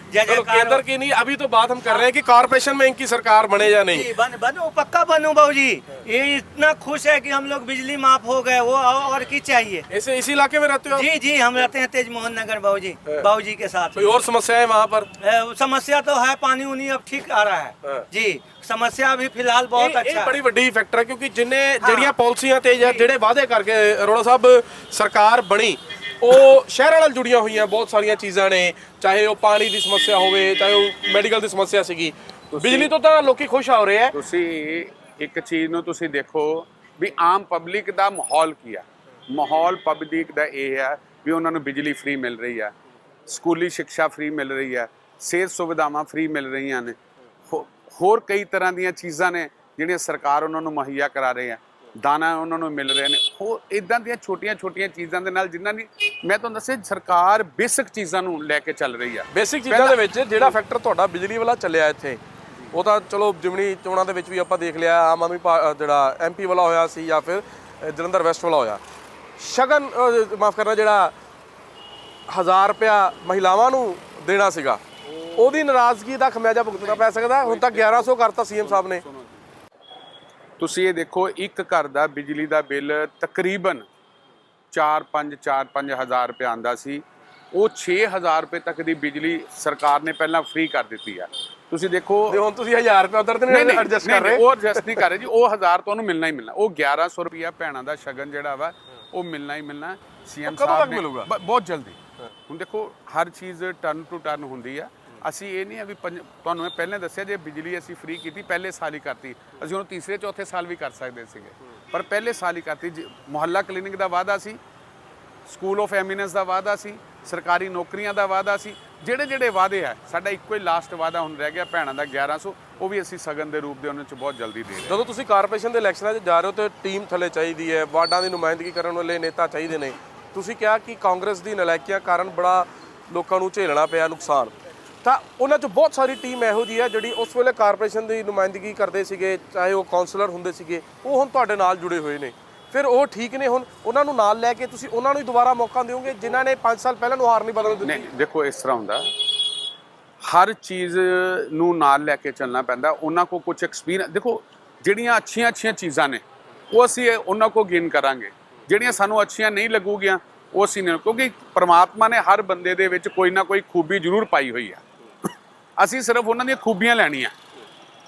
चलो जयकार केंद्र की नहीं अभी तो बात हम कर रहे हैं कि कॉर्पोरेशन में इनकी सरकार बने या नहीं जी, बन बनो पक्का बनो बाबू जी ये इतना खुश है कि हम लोग बिजली माफ हो गए वो और और की चाहिए ऐसे इसी इलाके में रहते हो जी जी हम रहते हैं तेज मोहन नगर बाबू जी बाबू जी के साथ कोई और समस्या है वहाँ पर ए, समस्या तो है पानी उनी अब ठीक आ रहा हाँ। है जी समस्या अभी फिलहाल बहुत ਇਹ- अच्छा ਇਹ है। ਬੜੀ ਵੱਡੀ ਫੈਕਟਰ ਹੈ ਕਿਉਂਕਿ ਜਿੰਨੇ ਜਿਹੜੀਆਂ ਪਾਲਿਸੀਆਂ ਤੇ ਜਾਂ ਜਿਹੜੇ ਵਾਅਦੇ ਕਰਕੇ ਅਰੋੜਾ ਸਾਹਿਬ ਸਰਕਾਰ ਬਣੀ ਉਹ ਸ਼ਹਿਰਾਂ ਨਾਲ ਜੁੜੀਆਂ ਹੋਈਆਂ ਬਹੁਤ ਸਾਰੀਆਂ ਚੀਜ਼ਾਂ ਨੇ ਚਾਹੇ ਉਹ ਪਾਣੀ ਦੀ ਸਮੱਸਿਆ ਹੋਵੇ ਚਾਹੇ ਉਹ ਮੈਡੀਕਲ ਦੀ ਸਮੱਸਿਆ ਸੀਗੀ। ਬਿਜਲੀ ਤੋਂ ਤਾਂ ਲੋਕੀ ਖੁਸ਼ ਹੋ ਰਹੇ ਆ। ਤੁਸੀਂ ਇੱਕ ਚੀਜ਼ ਨੂੰ ਤੁਸੀਂ ਦੇਖੋ ਵੀ ਆਮ ਪਬਲਿਕ ਦਾ ਮਾਹੌਲ ਕੀ ਆ? ਮਾਹੌਲ ਪਬਲਿਕ ਦਾ ਇਹ ਹੈ ਵੀ ਉਹਨਾਂ ਨੂੰ ਬਿਜਲੀ ਫ੍ਰੀ ਮਿਲ ਰਹੀ ਹੈ ਸਕੂਲੀ ਸਿੱਖਿਆ ਫ੍ਰੀ ਮਿਲ ਰਹੀ ਹੈ ਸਿਹਤ ਸੁਵਿਧਾਵਾਂ ਫ੍ਰੀ ਮਿਲ ਰਹੀਆਂ ਨੇ। ਹੋਰ ਕਈ ਤਰ੍ਹਾਂ ਦੀਆਂ ਚੀਜ਼ਾਂ ਨੇ ਜਿਹੜੀਆਂ ਸਰਕਾਰ ਉਹਨਾਂ ਨੂੰ ਮੁਹੱਈਆ ਕਰਾ ਰਹੀ ਹੈ ਦਾਣਾ ਉਹਨਾਂ ਨੂੰ ਮਿਲ ਰਹੇ ਨੇ। ਹੋਰ ਇਦਾਂ ਦੀਆਂ ਛੋਟੀਆਂ-ਛੋਟੀਆਂ ਚੀਜ਼ਾਂ ਦੇ ਨਾਲ ਜਿਨ੍ਹਾਂ ਦੀ ਮੈਂ ਤੁਹਾਨੂੰ ਦੱਸਿਆ ਸਰਕਾਰ ਬੇਸਿਕ ਚੀਜ਼ਾਂ ਨੂੰ ਲੈ ਕੇ ਚੱਲ ਰਹੀ ਆ। ਬੇਸਿਕ ਚੀਜ਼ਾਂ ਦੇ ਵਿੱਚ ਜਿਹੜਾ ਫੈਕਟਰ ਤੁਹਾਡਾ ਬਿਜਲੀ ਵਾਲਾ ਚੱਲਿਆ ਇੱਥੇ ਉਹ ਤਾਂ ਚਲੋ ਜਿਮਣੀ ਚੋਣਾਂ ਦੇ ਵਿੱਚ ਵੀ ਆਪਾਂ ਦੇਖ ਲਿਆ ਆਮ ਆਦਮੀ ਜਿਹੜਾ ਐਮਪੀ ਵਾਲਾ ਹੋਇਆ ਸੀ ਜਾਂ ਫਿਰ ਜਲੰਧਰ ਵੈਸਟ ਵਾਲਾ ਹੋਇਆ। ਸ਼ਗਨ ਮਾਫ ਕਰਨਾ ਜਿਹੜਾ 1000 ਰੁਪਿਆ ਮਹਿਲਾਵਾਂ ਨੂੰ ਦੇਣਾ ਸੀਗਾ ਉਹਦੀ ਨਾਰਾਜ਼ਗੀ ਦਾ ਖਮਿਆਜਾ ਭੁਗਤਣਾ ਪੈ ਸਕਦਾ। ਹੁਣ ਤਾਂ 1100 ਕਰਤਾ ਸੀਐਮ ਸਾਹਿਬ ਨੇ। ਤੁਸੀਂ ਇਹ ਦੇਖੋ ਇੱਕ ਘਰ ਦਾ ਬਿਜਲੀ ਦਾ ਬਿੱਲ ਤਕਰੀਬਨ 4-5 4-5 ਹਜ਼ਾਰ ਰੁਪਏ ਆਂਦਾ ਸੀ। ਉਹ 6000 ਰੁਪਏ ਤੱਕ ਦੀ ਬਿਜਲੀ ਸਰਕਾਰ ਨੇ ਪਹਿਲਾਂ ਫ੍ਰੀ ਕਰ ਦਿੱਤੀ ਆ। ਤੁਸੀਂ ਦੇਖੋ ਤੇ ਹੁਣ ਤੁਸੀਂ 1000 ਰੁਪਏ ਉਧਰ ਤੇ ਨਹੀਂ ਐਡਜਸਟ ਕਰ ਰਹੇ? ਉਹ ਐਡਜਸਟ ਨਹੀਂ ਕਰ ਰਹੇ ਜੀ। ਉਹ 1000 ਤੁਹਾਨੂੰ ਮਿਲਣਾ ਹੀ ਮਿਲਣਾ। ਉਹ 1100 ਰੁਪਿਆ ਭੈਣਾਂ ਦਾ ਸ਼ਗਨ ਜਿਹੜਾ ਵਾ ਉਹ ਮਿਲਣਾ ਹੀ ਮਿਲਣਾ। ਸੀਐਮ ਸਾਹਿਬ ਨੇ ਬਹੁਤ ਜਲਦੀ। ਹੁਣ ਦੇਖੋ ਹਰ ਚੀਜ਼ ਟਰਨ ਟੂ ਟਰਨ ਹੁੰਦੀ ਆ। ਅਸੀਂ ਇਹ ਨਹੀਂ ਆ ਵੀ ਪੰਜ- ਤੁਹਾਨੂੰ ਮੈਂ ਪਹਿਲਾਂ ਦੱਸਿਆ ਜੇ ਬਿਜਲੀ ਅਸੀਂ ਫ੍ਰੀ ਕੀਤੀ ਪਹਿਲੇ ਸਾਲ ਹੀ ਕਰਤੀ। ਅਸੀਂ ਉਹਨੂੰ ਤੀਸਰੇ ਚੌਥੇ ਸਾਲ ਵੀ ਕਰ ਸਕਦੇ ਸੀਗੇ। ਪਰ ਪਹਿਲੇ ਸਾਲ ਹੀ ਕਰਤੀ। ਜੀ, ਮੁਹੱਲਾ ਕਲੀਨਿਕ ਦਾ ਵਾਅਦਾ ਸੀ ਸਕੂਲ ਆਫ ਐਮੀਨੈਂਸ ਦਾ ਵਾਅਦਾ ਸੀ ਸਰਕਾਰੀ ਨੌਕਰੀਆਂ ਦਾ ਵਾਅਦਾ ਸੀ। ਜਿਹੜੇ ਜਿਹੜੇ ਵਾਅਦੇ ਆ ਸਾਡਾ ਇੱਕੋ ਹੀ ਲਾਸਟ ਵਾਅਦਾ ਹੁਣ ਰਹਿ ਗਿਆ ਭੈਣਾਂ ਦਾ 1100 ਉਹ ਵੀ ਅਸੀਂ ਸਗਨ ਦੇ ਰੂਪ ਦੇ ਉਹਨਾਂ ਚ ਬਹੁਤ ਜਲਦੀ ਦੇ ਰਹੇ ਹਾਂ। ਜਦੋਂ ਤੁਸੀਂ ਕਾਰਪੋਰੇਸ਼ਨ ਦੇ ਇਲੈਕਸ਼ਨਾਂ 'ਚ ਜਾ ਰਹੇ ਹੋ ਤੇ ਟੀਮ ਥੱਲੇ ਚਾਹੀਦੀ ਹੈ ਵਾਰਡਾਂ ਦੀ ਨੁਮਾਇੰਦਗੀ ਕਰਨ ਵਾਲੇ ਨੇਤਾ ਚਾਹੀਦੇ ਨੇ। ਤੁਸੀਂ ਕਿਹਾ ਕਿ ਕਾਂਗਰਸ ਦੀ ਨਲਾਇਕੀਆਂ ਕਾਰਨ ਬੜਾ ਲੋਕਾਂ ਨੂੰ ਝੇਲਣਾ ਪਿਆ ਨੁਕਸਾਨ। ਤਾਂ ਉਹਨਾਂ 'ਚ ਬਹੁਤ ਸਾਰੀ ਟੀਮ ਇਹੋ ਜੀ ਹੈ ਜਿਹੜੀ ਉਸ ਵੇਲੇ ਕਾਰਪੋਰੇਸ਼ਨ ਦੀ ਨੁਮਾਇੰਦਗੀ ਕਰਦੇ ਸੀਗੇ, ਚਾਹੇ ਉਹ ਕਾਉਂਸਲਰ ਹੁੰਦੇ ਸੀਗੇ, ਉਹ ਹੁਣ ਤੁਹਾਡੇ ਨਾਲ ਜੁੜੇ ਹੋਏ ਨੇ। ਫਿਰ ਉਹ ਠੀਕ ਨੇ ਹੁਣ, ਉਹਨਾਂ ਨੂੰ ਨਾਲ ਲੈ ਕੇ ਤੁਸੀਂ ਉਹਨਾਂ ਨੂੰ ਹੀ ਦੁਬਾਰਾ ਮੌਕਾ ਦਿਓਗੇ, ਜਿਨ੍ਹਾਂ ਨੇ 5 ਸਾਲ ਪਹਿਲਾਂ ਨੂੰ ਹਾਰ ਨਹੀਂ ਬਦਲ ਦਿੱਤੀ? ਨਹੀਂ, ਦੇਖੋ, ਇਸ ਤਰ੍ਹਾਂ ਹੁੰਦਾ। ਹਰ ਚੀਜ਼ ਨੂੰ ਨਾਲ ਲੈ ਕੇ ਚੱਲਣਾ ਪੈਂਦਾ, ਉਹਨਾਂ ਕੋ ਕੁਝ ਐਕਸਪੀਰੀਅੰਸ ਦੇਖੋ, ਜਿਹੜੀਆਂ ਅੱਛੀਆਂ ਅੱਛੀਆਂ ਚੀਜ਼ਾਂ ਨੇ, ਉਹ ਅਸੀਂ ਉਹਨਾਂ ਕੋ ਗੇਨ ਕਰਾਂਗੇ। ਜਿਹੜੀਆਂ ਸਾਨੂੰ ਅੱਛੀਆਂ ਨਹੀਂ ਲੱਗੂਗੀਆਂ, ਉਹ ਅਸੀਂ ਨਹੀਂ ਕਿਉਂਕਿ ਪ੍ਰਮਾਤਮਾ ਨੇ ਹਰ ਬੰਦੇ ਦੇ ਵਿੱਚ ਕੋਈ ਨਾ ਕੋਈ ਖੂਬੀ ਜ਼ਰੂਰ ਪਾਈ ਹੋਈ ਹੈ ਅਸੀਂ ਸਿਰਫ ਉਹਨਾਂ ਦੀਆਂ ਖੂਬੀਆਂ ਲੈਣੀਆਂ।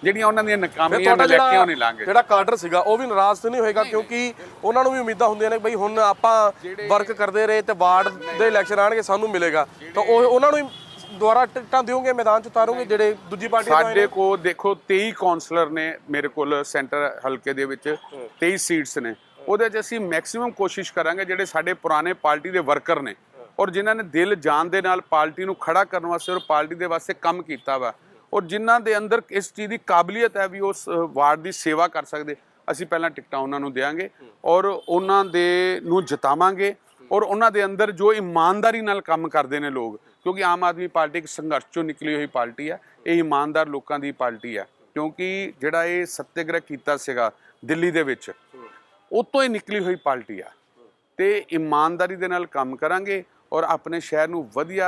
ਜਿਹੜੀਆਂ ਉਹਨਾਂ ਦੀਆਂ ਨਕਾਮੀਆਂ ਨਲੈਕੀਆਂ ਉਹ ਨਹੀਂ ਲਾਂਗੇ। ਜਿਹੜਾ ਕਾਡਰ ਸੀਗਾ ਉਹ ਵੀ ਨਾਰਾਜ਼ ਤਾਂ ਨਹੀਂ ਹੋਏਗਾ ਕਿਉਂਕਿ ਉਹਨਾਂ ਨੂੰ ਵੀ ਉਮੀਦਾਂ ਹੁੰਦੀਆਂ ਨੇ ਬਈ ਹੁਣ ਆਪਾਂ ਵਰਕ ਕਰਦੇ ਰਹੇ ਤੇ ਵਾਰਡ ਦੇ ਇਲੈਕਸ਼ਨ ਆਣਗੇ ਸਾਨੂੰ ਮਿਲੇਗਾ। ਤਾਂ ਉਹ ਉਹਨਾਂ ਨੂੰ ਹੀ ਦੁਬਾਰਾ ਟਿਕਟਾਂ ਦਿਓਗੇ ਮੈਦਾਨ ਚ ਉਤਾਰੋਗੇ ਜਿਹੜੇ ਦੂਜੀ ਪਾਰਟੀ ਆਏ ਸਾਡੇ ਨੇ? ਕੋ ਦੇਖੋ 23 ਕਾਉਂਸਲਰ ਨੇ ਮੇਰੇ ਕੋਲ ਸੈਂਟਰ ਹਲਕੇ ਦੇ ਵਿੱਚ 23 ਸੀਟਸ ਨੇ। ਉਹਦੇ 'ਚ ਅਸੀਂ ਮੈਕਸਿਮਮ ਕੋਸ਼ਿਸ਼ ਕਰਾਂਗੇ ਜਿਹੜੇ ਸਾਡੇ ਪੁਰਾਣੇ ਪਾਰਟੀ ਦੇ ਵਰਕਰ ਨੇ। ਔਰ ਜਿਨ੍ਹਾਂ ਨੇ ਦਿਲ ਜਾਨ ਦੇ ਨਾਲ ਪਾਰਟੀ ਨੂੰ ਖੜਾ ਕਰਨ ਵਾਸਤੇ ਔਰ ਪਾਰਟੀ ਦੇ ਵਾਸਤੇ ਕੰਮ ਕੀਤਾ ਵਾ, ਔਰ ਜਿਨ੍ਹਾਂ ਦੇ ਅੰਦਰ ਇਸ ਚੀਜ਼ ਦੀ ਕਾਬਲੀਅਤ ਹੈ ਵੀ ਉਸ ਵਾਰਡ ਦੀ ਸੇਵਾ ਕਰ ਸਕਦੇ, ਅਸੀਂ ਪਹਿਲਾਂ ਟਿਕਟਾਂ ਉਹਨਾਂ ਨੂੰ ਦੇਵਾਂਗੇ ਔਰ ਉਹਨਾਂ ਦੇ ਨੂੰ ਜਿਤਾਵਾਂਗੇ ਔਰ ਉਹਨਾਂ ਦੇ ਅੰਦਰ ਜੋ ਇਮਾਨਦਾਰੀ ਨਾਲ ਕੰਮ ਕਰਦੇ ਨੇ ਲੋਕ, ਕਿਉਂਕਿ ਆਮ ਆਦਮੀ ਪਾਰਟੀ ਇੱਕ ਸੰਘਰਸ਼ ਚੋਂ ਨਿਕਲੀ ਹੋਈ ਪਾਰਟੀ ਆ ਇਹ ਇਮਾਨਦਾਰ ਲੋਕਾਂ ਦੀ ਪਾਰਟੀ ਆ ਕਿਉਂਕਿ ਜਿਹੜਾ ਇਹ ਸੱਤਿਆਗ੍ਰਹਿ ਕੀਤਾ ਸੀਗਾ ਦਿੱਲੀ ਦੇ ਵਿੱਚ, ਉਹ ਤੋਂ ਹੀ ਨਿਕਲੀ ਹੋਈ ਪਾਰਟੀ ਆ, ਤੇ ਇਮਾਨਦਾਰੀ ਦੇ ਨਾਲ ਕੰਮ ਕਰਾਂਗੇ ਔਰ ਆਪਣੇ ਸ਼ਹਿਰ ਨੂੰ ਵਧੀਆ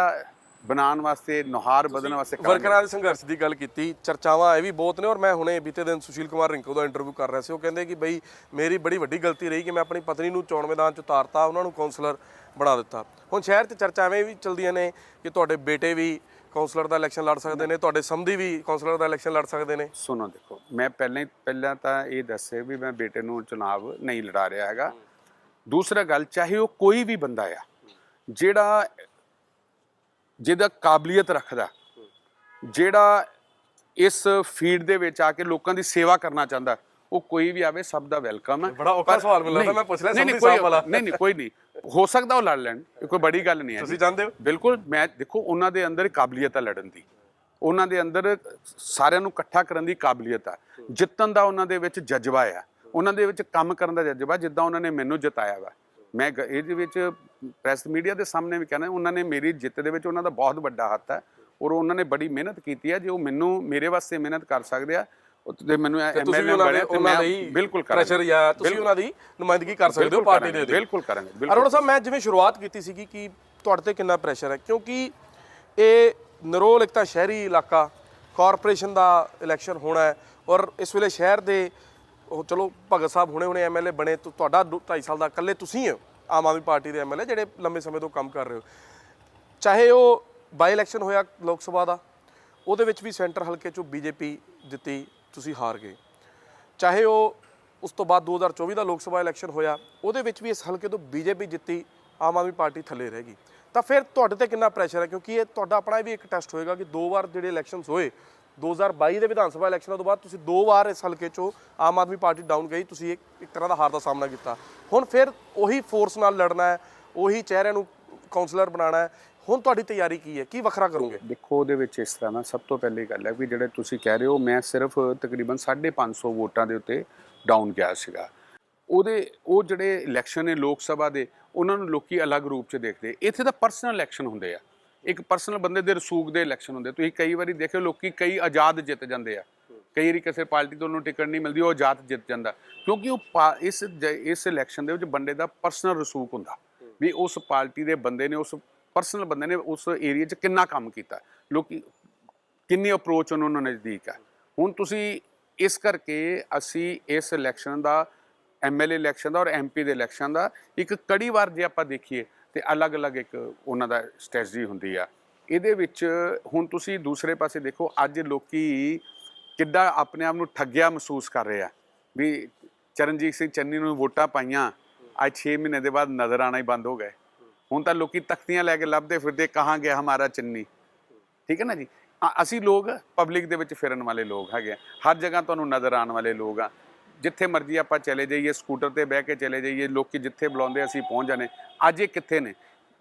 ਬਣਾਉਣ ਵਾਸਤੇ ਨੁਹਾਰ ਬਦਲਣ ਵਾਸਤੇ ਵਰਕਰਾਂ ਦੇ ਸੰਘਰਸ਼ ਦੀ ਗੱਲ ਕੀਤੀ ਚਰਚਾਵਾਂ ਇਹ ਵੀ ਬਹੁਤ ਨੇ ਔਰ ਮੈਂ ਹੁਣੇ ਬੀਤੇ ਦਿਨ ਸੁਸ਼ੀਲ ਕੁਮਾਰ ਰਿੰਕੂ ਦਾ ਇੰਟਰਵਿਊ ਕਰ ਰਿਹਾ ਸੀ। ਉਹ ਕਹਿੰਦੇ ਕਿ ਬਈ ਮੇਰੀ ਬੜੀ ਵੱਡੀ ਗਲਤੀ ਰਹੀ ਕਿ ਮੈਂ ਆਪਣੀ ਪਤਨੀ ਨੂੰ ਚੋਣ ਮੈਦਾਨ ਚ ਉਤਾਰਤਾ ਉਹਨਾਂ ਨੂੰ ਕਾਉਂਸਲਰ ਬਣਾ ਦਿੱਤਾ। ਹੁਣ ਸ਼ਹਿਰ 'ਚ ਚਰਚਾਵਾਂ ਵੀ ਚਲਦੀਆਂ ਨੇ ਕਿ ਤੁਹਾਡੇ ਬੇਟੇ ਵੀ ਕਾਉਂਸਲਰ ਦਾ ਇਲੈਕਸ਼ਨ ਲੜ ਸਕਦੇ ਨੇ ਤੁਹਾਡੇ ਸਮਧੀ ਵੀ ਕਾਉਂਸਲਰ ਦਾ ਇਲੈਕਸ਼ਨ ਲੜ ਸਕਦੇ ਨੇ। ਸੁਣੋ ਦੇਖੋ ਮੈਂ ਪਹਿਲਾਂ ਹੀ ਪਹਿਲਾਂ ਤਾਂ ਇਹ ਦੱਸੇ ਵੀ ਮੈਂ ਬੇਟੇ ਨੂੰ ਚੁਣਾਵ ਨਹੀਂ ਲੜਾ ਰਿਹਾ ਹੈਗਾ। ਦੂਸਰਾ ਗੱਲ ਚਾਹੇ ਉਹ ਕੋਈ ਵੀ ਬੰਦਾ ਆ ਜਿਹੜਾ ਜਿਹਦਾ ਕਾਬਲੀਅਤ ਰੱਖਦਾ ਜਿਹੜਾ ਇਸ ਫੀਲਡ ਦੇ ਵਿੱਚ ਆ ਕੇ ਲੋਕਾਂ ਦੀ ਸੇਵਾ ਕਰਨਾ ਚਾਹੁੰਦਾ ਉਹ ਕੋਈ ਵੀ ਆਵੇ ਸਭ ਦਾ ਵੈਲਕਮ ਹੈ। ਬੜਾ ਔਖਾ ਸਵਾਲ ਨਹੀਂ, ਮੈਂ ਪੁੱਛ ਲਿਆ ਸਮਝੀ ਸਾਹਿਬ ਵਾਲਾ। ਨਹੀਂ ਨਹੀਂ ਕੋਈ ਨਹੀਂ। ਹੋ ਸਕਦਾ ਉਹ ਲੜ ਲੈਣ ਇਹ ਕੋਈ ਬੜੀ ਗੱਲ ਨਹੀਂ ਹੈ ਤੁਸੀਂ ਜੀ। ਚਾਹੁੰਦੇ ਹੋ? ਬਿਲਕੁਲ ਮੈਂ ਦੇਖੋ ਉਹਨਾਂ ਦੇ ਅੰਦਰ ਕਾਬਲੀਅਤ ਹੈ ਲੜਨ ਦੀ। ਉਹਨਾਂ ਦੇ ਅੰਦਰ ਸਾਰਿਆਂ ਨੂੰ ਇਕੱਠਾ ਕਰਨ ਦੀ ਕਾਬਲੀਅਤ ਆ ਜਿੱਤਣ ਦਾ ਉਹਨਾਂ ਦੇ ਵਿੱਚ ਜਜ਼ਬਾ ਆ। ਉਹਨਾਂ ਦੇ ਵਿੱਚ ਕੰਮ ਕਰਨ ਦਾ ਜਜ਼ਬਾ ਜਿੱਦਾਂ ਉਹਨਾਂ ਨੇ ਮੈਨੂੰ ਜਿਤਾਇਆ ਵਾ। ਮੈਂ ਇਹਦੇ ਵਿੱਚ ਪ੍ਰੈਸ ਮੀਡੀਆ ਦੇ ਸਾਹਮਣੇ ਵੀ ਕਹਿੰਦਾ ਉਹਨਾਂ ਨੇ ਮੇਰੀ ਜਿੱਤ ਦੇ ਵਿੱਚ ਉਹਨਾਂ ਦਾ ਬਹੁਤ ਵੱਡਾ ਹੱਥ ਹੈ ਔਰ ਉਹਨਾਂ ਨੇ ਬੜੀ ਮਿਹਨਤ ਕੀਤੀ ਹੈ ਜੇ ਉਹ ਮੈਨੂੰ ਮੇਰੇ ਵਾਸਤੇ ਮਿਹਨਤ ਕਰ ਸਕਦੇ ਆ ਤੇ ਮੈਨੂੰ ਦੇ ਬਣੇ ਤੇ ਮੈਂ ਬਿਲਕੁਲ ਕਰਾਂਗਾ। ਪ੍ਰੈਸ਼ਰ ਜਾਂ ਤੁਸੀਂ ਉਹਨਾਂ ਦੀ ਨੁਮਾਇੰਦਗੀ ਕਰ ਸਕਦੇ ਹੋ ਪਾਰਟੀ ਦੇ। ਬਿਲਕੁਲ ਕਰਾਂਗੇ ਅਰੋੜਾ ਸਾਹਿਬ ਮੈਂ ਜਿਵੇਂ ਸ਼ੁਰੂਆਤ ਕੀਤੀ ਸੀਗੀ ਕਿ ਤੁਹਾਡੇ ਤੇ ਕਿੰਨਾ ਪ੍ਰੈਸ਼ਰ ਹੈ ਕਿਉਂਕਿ ਇਹ ਨਰੋਲ ਇੱਕ ਤਾਂ ਸ਼ਹਿਰੀ ਇਲਾਕਾ ਕਾਰਪੋਰੇਸ਼ਨ ਦਾ ਇਲੈਕਸ਼ਨ ਹੋਣਾ ਹੈ ਔਰ ਇਸ ਵੇਲੇ ਸ਼ਹਿਰ ਦੇ ਉਹ ਚਲੋ ਭਗਤ ਸਾਹਿਬ ਹੁਣੇ ਹੁਣੇ ਐਮਐਲਏ ਬਣੇ ਤੁਹਾਡਾ 2.5 ਸਾਲ ਦਾ ਇਕੱਲੇ ਤੁਸੀਂ ਹੋ। ਆਮ ਆਦਮੀ ਪਾਰਟੀ ਦੇ ਐਮਐਲਏ ਜਿਹੜੇ ਲੰਬੇ ਸਮੇਂ ਤੋਂ ਕੰਮ ਕਰ ਰਹੇ ਹੋ। ਚਾਹੇ ਉਹ ਬਾਈ ਇਲੈਕਸ਼ਨ ਹੋਇਆ ਲੋਕ ਸਭਾ ਦਾ, ਉਹਦੇ ਵਿੱਚ ਵੀ ਸੈਂਟਰ ਹਲਕੇ ਚੋਂ ਬੀਜੇਪੀ ਜਿੱਤੀ ਤੁਸੀਂ ਹਾਰ ਗਏ। ਚਾਹੇ ਉਹ ਉਸ ਤੋਂ ਬਾਅਦ 2024 ਦਾ ਲੋਕ ਸਭਾ ਇਲੈਕਸ਼ਨ ਹੋਇਆ, ਉਹਦੇ ਵਿੱਚ ਵੀ ਇਸ ਹਲਕੇ ਤੋਂ ਬੀਜੇਪੀ ਜਿੱਤੀ ਆਮ ਆਦਮੀ ਪਾਰਟੀ ਥੱਲੇ ਰਹਿ ਗਈ। ਤਾਂ ਫਿਰ ਤੁਹਾਡੇ ਤੇ ਕਿੰਨਾ ਪ੍ਰੈਸ਼ਰ ਹੈ? ਕਿਉਂਕਿ ਇਹ ਤੁਹਾਡਾ ਆਪਣਾ ਵੀ ਇੱਕ ਟੈਸਟ ਹੋਏਗਾ ਕਿ ਦੋ ਵਾਰ ਜਿਹੜੇ ਇਲੈਕਸ਼ਨਸ ਹੋਏ 2022 ਦੇ ਵਿਧਾਨ ਸਭਾ ਇਲੈਕਸ਼ਨਾਂ ਤੋਂ ਬਾਅਦ ਤੁਸੀਂ ਦੋ ਵਾਰ ਇਸ ਹਲਕੇ ਚੋਂ ਆਮ ਆਦਮੀ ਪਾਰਟੀ ਡਾਊਨ ਗਈ, ਤੁਸੀਂ ਇੱਕ ਇੱਕ ਤਰ੍ਹਾਂ ਦਾ ਹਾਰ ਦਾ ਸਾਹਮਣਾ ਕੀਤਾ। ਹੁਣ ਫਿਰ ਉਹੀ ਫੋਰਸ ਨਾਲ ਲੜਨਾ ਹੈ, ਉਹੀ ਚਿਹਰਿਆਂ ਨੂੰ ਕਾਉਂਸਲਰ ਬਣਾਉਣਾ ਹੈ। ਹੁਣ ਤੁਹਾਡੀ ਤਿਆਰੀ ਕੀ ਹੈ? ਕੀ ਵੱਖਰਾ ਕਰੋਗੇ? ਦੇਖੋ, ਉਹਦੇ ਵਿੱਚ ਇਸ ਤਰ੍ਹਾਂ ਨਾ ਸਭ ਤੋਂ ਪਹਿਲੀ ਗੱਲ ਹੈ ਵੀ ਜਿਹੜੇ ਤੁਸੀਂ ਕਹਿ ਰਹੇ ਹੋ, ਮੈਂ ਸਿਰਫ ਤਕਰੀਬਨ 550 ਵੋਟਾਂ ਦੇ ਉੱਤੇ ਡਾਊਨ ਗਿਆ ਸੀਗਾ। ਉਹਦੇ, ਉਹ ਜਿਹੜੇ ਇਲੈਕਸ਼ਨ ਨੇ ਲੋਕ ਸਭਾ ਦੇ, ਉਹਨਾਂ ਨੂੰ ਲੋਕੀ ਅਲੱਗ ਰੂਪ 'ਚ ਦੇਖਦੇ। ਇੱਥੇ ਤਾਂ ਪਰਸਨਲ ਇਲੈਕਸ਼ਨ ਹੁੰਦੇ ਆ। ਇੱਕ ਪਰਸਨਲ ਬੰਦੇ ਦੇ ਰਸੂਖ ਦੇ ਇਲੈਕਸ਼ਨ ਹੁੰਦੇ ਤੁਸੀਂ ਕਈ ਵਾਰੀ ਦੇਖਿਓ, ਲੋਕੀ ਕਈ ਆਜ਼ਾਦ ਜਿੱਤ ਜਾਂਦੇ ਆ। ਕਈ ਵਾਰੀ ਕਿਸੇ ਪਾਰਟੀ ਤੋਂ ਉਹਨੂੰ ਟਿਕਟ ਨਹੀਂ ਮਿਲਦੀ, ਉਹ ਆਜ਼ਾਦ ਜਿੱਤ ਜਾਂਦਾ। ਕਿਉਂਕਿ ਉਹ ਪਾ- ਇਸ ਜ- ਇਸ ਇਲੈਕਸ਼ਨ ਦੇ ਵਿੱਚ ਬੰਦੇ ਦਾ ਪਰਸਨਲ ਰਸੂਖ ਹੁੰਦਾ। ਵੀ ਉਸ ਪਾਰਟੀ ਦੇ ਬੰਦੇ ਨੇ, ਉਸ ਪਰਸਨਲ ਬੰਦੇ ਨੇ ਉਸ ਏਰੀਆ 'ਚ ਕਿੰਨਾ ਕੰਮ ਕੀਤਾ। ਲੋਕੀ, ਕਿੰਨੀ ਅਪਰੋਚ ਉਹਨਾਂ ਨੂੰ ਨਜ਼ਦੀਕ ਹੈ ਹੁਣ ਤੁਸੀਂ ਇਸ ਕਰਕੇ ਅਸੀਂ ਇਸ ਇਲੈਕਸ਼ਨ ਦਾ ਐਮਐਲਏ ਇਲੈਕਸ਼ਨ ਦਾ ਔਰ ਐਮਪੀ ਦੇ ਇਲੈਕਸ਼ਨ ਦਾ ਇੱਕ ਕੜੀ ਵਾਰ ਜੇ ਆਪਾਂ ਦੇਖੀਏ ਤੇ ਅਲੱਗ-ਅਲੱਗ ਇੱਕ ਉਹਨਾਂ ਦਾ ਸਟ੍ਰੈਟਜੀ ਹੁੰਦੀ ਆ। ਇਹਦੇ ਵਿੱਚ ਹੁਣ ਤੁਸੀਂ ਦੂਸਰੇ ਪਾਸੇ ਦੇਖੋ, ਅੱਜ ਲੋਕੀ ਕਿੱਦਾਂ ਆਪਣੇ ਆਪ ਨੂੰ ਠੱਗਿਆ ਮਹਿਸੂਸ ਕਰ ਰਹੇ ਆ। ਵੀ ਚਰਨਜੀਤ ਸਿੰਘ ਚੰਨੀ ਨੂੰ ਵੋਟਾਂ ਪਾਈਆਂ, ਅੱਜ 6 ਮਹੀਨੇ ਦੇ ਬਾਅਦ ਨਜ਼ਰ ਆਣਾ ਹੀ ਬੰਦ ਹੋ ਗਏ। ਹੁਣ ਤਾਂ ਲੋਕੀ ਤਖਤੀਆਂ ਲੈ ਕੇ ਲੱਭਦੇ ਫਿਰਦੇ, ਕਹਾਂ ਗਿਆ ਹਮਾਰਾ ਚੰਨੀ? ਠੀਕ ਹੈ ਨਾ ਜੀ? ਅਸੀਂ ਲੋਕ ਪਬਲਿਕ ਦੇ ਵਿੱਚ ਫਿਰਨ ਵਾਲੇ ਲੋਕ ਹੈਗੇ ਆ। ਹਰ ਜਗ੍ਹਾ ਤੁਹਾਨੂੰ ਨਜ਼ਰ ਆਉਣ ਵਾਲੇ ਲੋਕ ਆ। ਜਿੱਥੇ ਮਰਜ਼ੀ ਆਪਾਂ ਚਲੇ ਜਾਈਏ, ਸਕੂਟਰ ਤੇ ਬਹਿ ਕੇ ਚਲੇ ਜਾਈਏ, ਲੋਕੀ ਜਿੱਥੇ ਬੁਲਾਉਂਦੇ ਅਸੀਂ ਪਹੁੰਚ ਜਾਣੇ ਅੱਜ ਇਹ ਕਿੱਥੇ ਨੇ?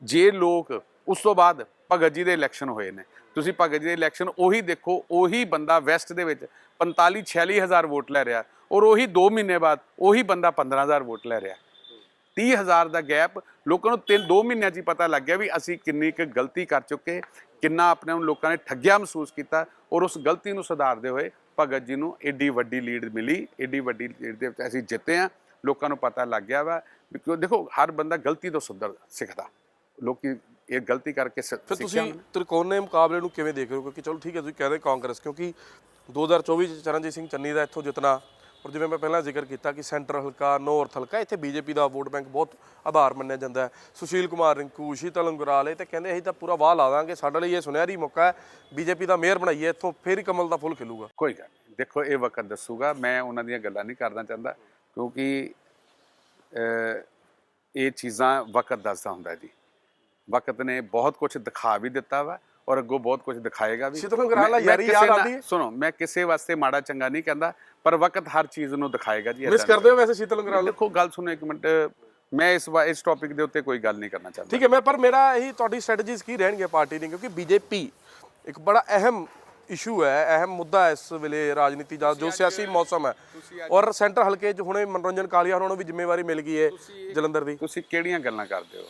ਜੇ ਲੋਕ ਉਸ ਤੋਂ ਬਾਅਦ ਭਗਤ ਜੀ ਦੇ ਇਲੈਕਸ਼ਨ ਹੋਏ ਨੇ, ਤੁਸੀਂ ਭਗਤ ਜੀ ਦੇ ਇਲੈਕਸ਼ਨ ਉਹੀ ਦੇਖੋ, ਉਹੀ ਬੰਦਾ ਵੈਸਟ ਦੇ ਵਿੱਚ 45 46 ਹਜ਼ਾਰ ਵੋਟ ਲੈ ਰਿਹਾ ਔਰ ਉਹੀ 2 ਮਹੀਨੇ ਬਾਅਦ ਉਹੀ ਬੰਦਾ 15000 ਵੋਟ ਲੈ ਰਿਹਾ। 30000 ਦਾ ਗੈਪ ਲੋਕਾਂ ਨੂੰ ਤਿੰਨ 2 ਮਹੀਨਿਆਂ 'ਚ ਹੀ ਪਤਾ ਲੱਗ ਗਿਆ ਵੀ ਅਸੀਂ ਕਿੰਨੀ ਕੁ ਗਲਤੀ ਕਰ ਚੁੱਕੇ, ਕਿੰਨਾ ਆਪਣੇ ਨੂੰ ਲੋਕਾਂ ਨੇ ਠੱਗਿਆ ਮਹਿਸੂਸ ਕੀਤਾ ਔਰ ਉਸ ਗਲਤੀ ਨੂੰ ਸੁਧਾਰਦੇ ਹੋਏ ਭਗਤ ਜੀ ਨੂੰ ਏਡੀ ਵੱਡੀ ਲੀਡ ਮਿਲੀ ਏਡੀ ਵੱਡੀ ਲੀਡ ਦੇ ਵਿੱਚ ਅਸੀਂ ਜਿੱਤੇ ਆ ਲੋਕਾਂ ਨੂੰ ਪਤਾ ਲੱਗ ਗਿਆ ਵਾ ਕਿਉਂ ਦੇਖੋ ਹਰ ਬੰਦਾ ਗਲਤੀ ਤੋਂ ਸੁਧਰ ਸਿੱਖਦਾ। ਲੋਕੀ ਇਹ ਗਲਤੀ ਕਰਕੇ ਸਿ- ਫਿਰ ਤੁਸੀਂ ਤ੍ਰਿਕੋਣੇ ਮੁਕਾਬਲੇ ਨੂੰ ਕਿਵੇਂ ਦੇਖ ਰਹੇ ਹੋ? ਕਿਉਂਕਿ ਚਲੋ ਠੀਕ ਹੈ ਤੁਸੀਂ ਕਹਿੰਦੇ ਕਾਂਗਰਸ ਕਿਉਂਕਿ 2024 ਚ ਚਰਨਜੀਤ ਸਿੰਘ ਚੰਨੀ ਦਾ ਇੱਥੋਂ ਜਿੱਤਣਾ ਔਰ ਜਿਵੇਂ ਮੈਂ ਪਹਿਲਾਂ ਜ਼ਿਕਰ ਕੀਤਾ ਕਿ ਸੈਂਟਰ ਹਲਕਾ, ਨੌਰਥ ਹਲਕਾ, ਇੱਥੇ ਬੀਜੇਪੀ ਦਾ ਵੋਟ ਬੈਂਕ ਬਹੁਤ ਆਧਾਰ ਮੰਨਿਆ ਜਾਂਦਾ ਹੈ। ਸੁਸ਼ੀਲ ਕੁਮਾਰ ਰਿੰਕੂ, ਸ਼ੀਤਲ ਅੰਗਰਾਲ, ਇਹ ਤੇ ਕਹਿੰਦੇ ਅਸੀਂ ਤਾਂ ਪੂਰਾ ਵਾਹ ਲਾ ਦਾਂਗੇ ਸਾਡੇ ਲਈ ਇਹ ਸੁਨਹਿਰੀ ਮੌਕਾ ਹੈ। ਬੀਜੇਪੀ ਦਾ ਮੇਅਰ ਬਣਾਈਏ, ਇੱਥੋਂ ਫੇਰ ਹੀ ਕਮਲ ਦਾ ਫੁੱਲ ਖਿਲੂਗਾ। ਕੋਈ ਗੱਲ ਨਹੀਂ। ਦੇਖੋ, ਇਹ ਵਕਤ ਦੱਸੂਗਾ। ਮੈਂ ਉਹਨਾਂ ਦੀਆਂ ਗੱਲਾਂ ਨਹੀਂ ਕਰਨਾ ਚਾਹੁੰਦਾ, ਕਿਉਂਕਿ ਇਹ ਚੀਜ਼ਾਂ ਵਕਤ ਦੱਸਦਾ ਹੁੰਦਾ ਜੀ। ਵਕਤ ਨੇ ਬਹੁਤ ਕੁਝ ਦਿਖਾ ਵੀ ਦਿੱਤਾ ਵਾ। ਔਰ ਅੱਗੋਂ ਬਹੁਤ ਕੁਝ ਦਿਖਾਏਗਾ ਵੀ। ਮੈਂ- ਮੈਂ ਯਾਰੀ ਯਾਦ ਹੈ? ਸੁਣੋ ਮੈਂ ਕਿਸੇ ਵਾਸਤੇ ਮਾੜਾ ਚੰਗਾ ਨਹੀਂ ਕਹਿੰਦਾ ਪਰ ਵਕਤ ਹਰ ਚੀਜ਼ ਨੂੰ ਦਿਖਾਏਗਾ ਜੀ ਮਿਸ ਕਰਦੇ ਹੋ। ਵੈਸੇ ਸ਼ੀਤਲ ਅੰਗਰਾਲ ਨੂੰ? ਦੇਖੋ ਗੱਲ ਸੁਣੋ ਇੱਕ ਮਿੰਟ। ਮੈਂ ਇਸ ਇਸ ਟੌਪਿਕ ਦੇ ਉੱਤੇ ਕੋਈ ਗੱਲ ਨਹੀਂ ਕਰਨਾ ਚਾਹੁੰਦਾ। ਠੀਕ ਹੈ ਮੈਂ ਪਰ ਮੇਰਾ ਇਹੀ ਤੁਹਾਡੀ ਸਟ੍ਰੈਟਜੀਜ਼ ਕੀ ਰਹਿਣਗੇ ਪਾਰਟੀ ਦੀ ਕਿਉਂਕਿ ਬੀਜੇਪੀ ਇੱਕ ਬੜਾ ਅਹਿਮ ਇਸ਼ੂ ਹੈ ਅਹਿਮ ਮੁੱਦਾ ਇਸ ਵੇਲੇ ਰਾਜਨੀਤੀ ਦਾ ਜੋ ਸਿਆਸੀ ਮੌਸਮ ਹੈ। ਔਰ ਸੈਂਟਰ ਹਲਕੇ 'ਚ ਹੁਣੇ ਮਨੋਰੰਜਨ ਕਾਲੀਆ ਉਹਨਾਂ ਨੂੰ ਵੀ ਜ਼ਿੰਮੇਵਾਰੀ ਮਿਲ ਗਈ ਹੈ ਜਲੰਧਰ ਦੀ। ਤੁਸੀਂ ਕਿਹੜੀਆਂ ਗੱਲਾਂ ਕਰਦੇ ਹੋ?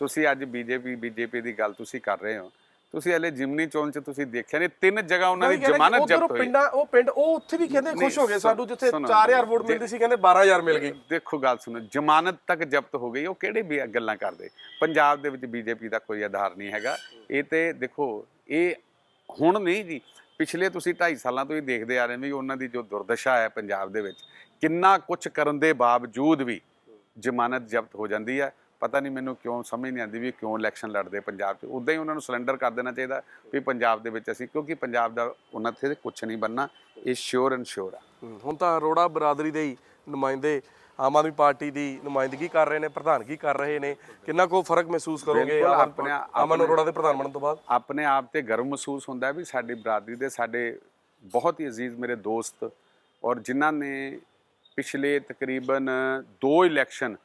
ਤੁਸੀਂ ਅੱਜ ਬੀਜੇਪੀ ਬੀਜੇਪੀ ਦੀ ਗੱਲ ਤੁਸੀਂ ਕਰ ਰਹੇ ਹੋ। ਤੁਸੀਂ ਹਲੇ ਜਿਮਨੀ ਚੋਣ ਚ ਤੁਸੀਂ ਦੇਖਿਆ ਨਹੀਂ ਤਿੰਨ ਜਗ੍ਹਾ ਉਹਨਾਂ ਦੀ ਜ਼ਮਾਨਤ ਜ਼ਬਤ ਹੋਈ। ਪਿੰਡਾਂ ਉਹ ਪਿੰਡ ਉਹ ਉੱਥੇ ਵੀ ਕਹਿੰਦੇ ਖੁਸ਼ ਹੋ ਗਏ ਸਾਨੂੰ ਜਿੱਥੇ ਸੁਣੋ, 4000 ਵੋਟ ਮਿਲਦੀ ਸੀ ਕਹਿੰਦੇ 12000 ਮਿਲ ਗਈ। ਦੇਖੋ ਗੱਲ ਸੁਣੋ ਜ਼ਮਾਨਤ ਤੱਕ ਜ਼ਬਤ ਹੋ ਗਈ ਉਹ ਕਿਹੜੇ ਵੀ ਗੱਲਾਂ ਕਰਦੇ? ਪੰਜਾਬ ਦੇ ਵਿੱਚ ਬੀਜੇਪੀ ਦਾ ਕੋਈ ਆਧਾਰ ਨਹੀਂ ਹੈਗਾ। ਇਹ ਤੇ ਦੇਖੋ ਇਹ ਹੁਣ ਨਹੀਂ ਜੀ ਪਿਛਲੇ ਤੁਸੀਂ 2.5 ਸਾਲਾਂ ਤੋਂ ਹੀ ਦੇਖਦੇ ਆ ਰਹੇ ਵੀ ਉਹਨਾਂ ਦੀ ਜੋ ਦੁਰਦਸ਼ਾ ਹੈ ਪੰਜਾਬ ਦੇ ਵਿੱਚ ਕਿੰਨਾ ਕੁਝ ਕਰਨ ਦੇ ਬਾਵਜੂਦ ਵੀ ਜ਼ਮਾਨਤ ਜ਼ਬਤ ਹੋ ਜਾਂਦੀ ਹੈ। ਪਤਾ ਨਹੀਂ ਮੈਨੂੰ ਕਿਉਂ ਸਮਝ ਨਹੀਂ ਆਉਂਦੀ ਵੀ ਕਿਉਂ ਇਲੈਕਸ਼ਨ ਲੜਦੇ ਪੰਜਾਬ 'ਚ। ਉਦਾਂ ਹੀ ਉਹਨਾਂ ਨੂੰ ਸਿਲੰਡਰ ਕਰ ਦੇਣਾ ਚਾਹੀਦਾ ਵੀ ਪੰਜਾਬ ਦੇ ਵਿੱਚ ਅਸੀਂ ਕਿਉਂਕਿ ਪੰਜਾਬ ਦਾ ਉਹਨਾਂ ਤੇ ਕੁਝ ਨਹੀਂ ਬੰਨਾ ਇਹ ਸ਼ੋਰ ਐਂਡ ਸ਼ੋਰ ਆ। ਹੁਣ ਤਾਂ ਅਰੋੜਾ ਬਰਾਦਰੀ ਦੇ ਹੀ ਨੁਮਾਇੰਦੇ ਆਮ ਆਦਮੀ ਪਾਰਟੀ ਦੀ ਨੁਮਾਇੰਦਗੀ ਕਰ ਰਹੇ ਨੇ ਪ੍ਰਧਾਨਗੀ ਕਰ ਰਹੇ ਨੇ। ਕਿੰਨਾ ਕੋ ਫ਼ਰਕ ਮਹਿਸੂਸ ਕਰੋਗੇ ਆਪਣੇ- ਅਮਨ ਅਰੋੜਾ ਦੇ ਪ੍ਰਧਾਨ ਬਣਨ ਤੋਂ ਬਾਅਦ? ਆਪਣੇ ਆਪ ਤੇ ਗਰਵ ਮਹਿਸੂਸ ਹੁੰਦਾ ਵੀ ਸਾਡੀ ਬਰਾਦਰੀ ਦੇ ਸਾਡੇ ਬਹੁਤ ਹੀ ਅਜ਼ੀਜ਼ ਮੇਰੇ ਦੋਸਤ ਔਰ ਜਿਨ੍ਹਾਂ ਨੇ ਪਿਛਲੇ ਤਕਰੀਬਨ ਦੋ ਇਲੈਕਸ਼ਨ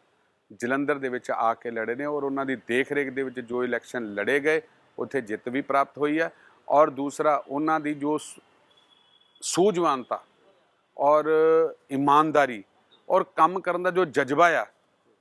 ਜਲੰਧਰ ਦੇ ਵਿੱਚ ਆ ਕੇ ਲੜੇ ਨੇ ਔਰ ਉਹਨਾਂ ਦੀ ਦੇਖ-ਰੇਖ ਦੇ ਵਿੱਚ ਜੋ ਇਲੈਕਸ਼ਨ ਲੜੇ ਗਏ, ਉੱਥੇ ਜਿੱਤ ਵੀ ਪ੍ਰਾਪਤ ਹੋਈ ਹੈ ਔਰ ਦੂਸਰਾ ਉਹਨਾਂ ਦੀ ਜੋ ਸੂਝਵਾਨਤਾ ਔਰ ਇਮਾਨਦਾਰੀ ਔਰ ਕੰਮ ਕਰਨ ਦਾ ਜੋ ਜਜ਼ਬਾ ਆ,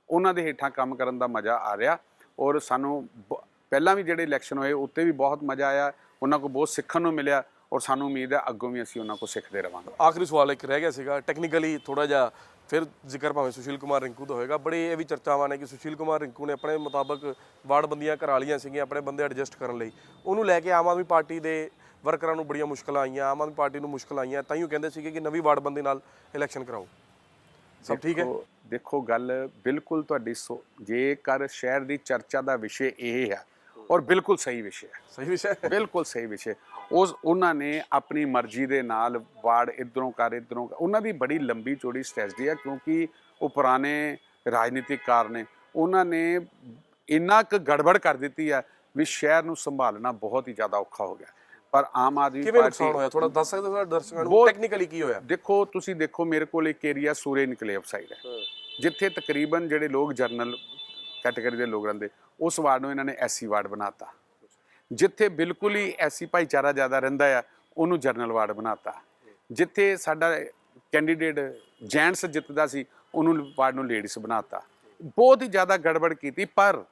ਉਹਨਾਂ ਦੇ ਹੇਠਾਂ ਕੰਮ ਕਰਨ ਦਾ ਮਜ਼ਾ ਆ ਰਿਹਾ ਔਰ ਸਾਨੂੰ ਬ- ਪਹਿਲਾਂ ਵੀ ਜਿਹੜੇ ਇਲੈਕਸ਼ਨ ਹੋਏ ਉੱਤੇ ਵੀ ਬਹੁਤ ਮਜ਼ਾ ਆਇਆ, ਉਹਨਾਂ ਕੋਲ ਬਹੁਤ ਸਿੱਖਣ ਨੂੰ ਮਿਲਿਆ ਔਰ ਸਾਨੂੰ ਉਮੀਦ ਹੈ ਅੱਗੋਂ ਵੀ ਅਸੀਂ ਉਹਨਾਂ ਕੋਲ ਸਿੱਖਦੇ ਰਵਾਂਗੇ। ਆਖਰੀ ਸਵਾਲ ਇੱਕ ਰਹਿ ਗਿਆ ਸੀਗਾ ਟੈਕਨੀਕਲੀ ਥੋੜਾ ਜਿਹਾ ਫਿਰ ਜ਼ਿਕਰ ਭਾਵੇਂ ਸੁਸ਼ੀਲ ਕੁਮਾਰ ਰਿੰਕੂ ਦਾ ਹੋਏਗਾ, ਬੜੇ ਇਹ ਵੀ ਚਰਚਾਵਾਂ ਨੇ ਕਿ ਸੁਸ਼ੀਲ ਕੁਮਾਰ ਰਿੰਕੂ ਨੇ ਆਪਣੇ ਮੁਤਾਬਕ ਵਾਰਡਬੰਦੀਆਂ ਕਰਾ ਲਈਆਂ ਸੀਗੀਆਂ ਆਪਣੇ ਬੰਦੇ ਐਡਜਸਟ ਕਰਨ ਲਈ। ਉਹਨੂੰ ਲੈ ਕੇ ਆਮ ਆਦਮੀ ਪਾਰਟੀ ਦੇ ਵਰਕਰਾਂ ਨੂੰ ਬੜੀਆਂ ਮੁਸ਼ਕਲਾਂ ਆਈਆਂ, ਆਮ ਆਦਮੀ ਪਾਰਟੀ ਨੂੰ ਮੁਸ਼ਕਲ ਆਈਆਂ, ਤਾਂ ਹੀ ਉਹ ਕਹਿੰਦੇ ਸੀਗੇ ਕਿ ਨਵੀਂ ਵਾਰਡ ਬੰਦੀ ਨਾਲ ਇਲੈਕਸ਼ਨ ਕਰਾਓ। ਸਭ ਠੀਕ ਹੈ? ਦੇਖੋ- ਦੇਖੋ ਗੱਲ ਬਿਲਕੁਲ ਤੁਹਾਡੀ ਸੋ ਜੇਕਰ ਸ਼ਹਿਰ ਦੀ ਚਰਚਾ ਦਾ ਵਿਸ਼ੇ ਇਹ ਹੈ ਔਰ ਬਿਲਕੁਲ ਸਹੀ ਵਿਸ਼ੇ ਹੈ। ਸਹੀ ਵਿਸ਼ਾ ਹੈ। ਬਿਲਕੁਲ ਸਹੀ ਵਿਸ਼ੇ ਉਸ ਉਹਨਾਂ ਨੇ ਆਪਣੀ ਮਰਜ਼ੀ ਦੇ ਨਾਲ ਵਾਰਡ ਇਧਰੋਂ ਕਰ ਇਧਰੋਂ ਉਹਨਾਂ ਦੀ ਬੜੀ ਲੰਬੀ ਚੌੜੀ ਸਟ੍ਰੈਟਜੀ ਹੈ ਕਿਉਂਕਿ ਉਹ ਪੁਰਾਣੇ ਰਾਜਨੀਤਿਕ ਨੇ। ਉਹਨਾਂ ਨੇ ਇੰਨਾ ਕੁ ਗੜਬੜ ਕਰ ਦਿੱਤੀ ਹੈ ਵੀ ਸ਼ਹਿਰ ਨੂੰ ਸੰਭਾਲਣਾ ਬਹੁਤ ਹੀ ਜ਼ਿਆਦਾ ਔਖਾ ਹੋ ਗਿਆ। ਪਰ ਆਮ ਆਦਮੀ ਕਿਵੇਂ ਨੁਕਸਾਨ ਹੋਇਆ? ਥੋੜਾ ਦੱਸ ਸਕਦੇ ਹੋ ਸਾਡੇ ਦਰਸ਼ਕਾਂ ਨੂੰ? ਬਹੁਤ- ਟੈਕਨੀਕਲੀ ਕੀ ਹੋਇਆ? ਦੇਖੋ ਤੁਸੀਂ ਦੇਖੋ ਮੇਰੇ ਕੋਲ ਇੱਕ ਏਰੀਆ ਸੂਰੇ ਇਨਕਲੇਵ ਸਾਈਡ ਹੈ। ਜਿੱਥੇ ਤਕਰੀਬਨ ਜਿਹੜੇ ਲੋਕ ਜਰਨਲ ਕੈਟਾਗਰੀ ਦੇ ਲੋਕ ਰਹਿੰਦੇ, ਉਸ ਵਾਰਡ ਨੂੰ ਇਹਨਾਂ ਨੇ ਐਸਸੀ ਵਾਰਡ ਬਣਾਤਾ। ਜਿੱਥੇ ਬਿਲਕੁਲ ਹੀ ਐਸੀ ਭਾਈਚਾਰਾ ਜ਼ਿਆਦਾ ਰਹਿੰਦਾ ਆ, ਉਹਨੂੰ ਜਰਨਲ ਵਾਰਡ ਬਣਾਤਾ। ਜਿੱਥੇ ਸਾਡਾ ਕੈਂਡੀਡੇਟ ਜੈਂਟਸ ਜਿੱਤਦਾ ਸੀ, ਉਹਨੂੰ ਵਾਰਡ ਨੂੰ ਲੇਡੀਜ਼ ਬਣਾਤਾ। ਬਹੁਤ ਹੀ ਜ਼ਿਆਦਾ ਗੜਬੜ ਕੀਤੀ, ਪਰ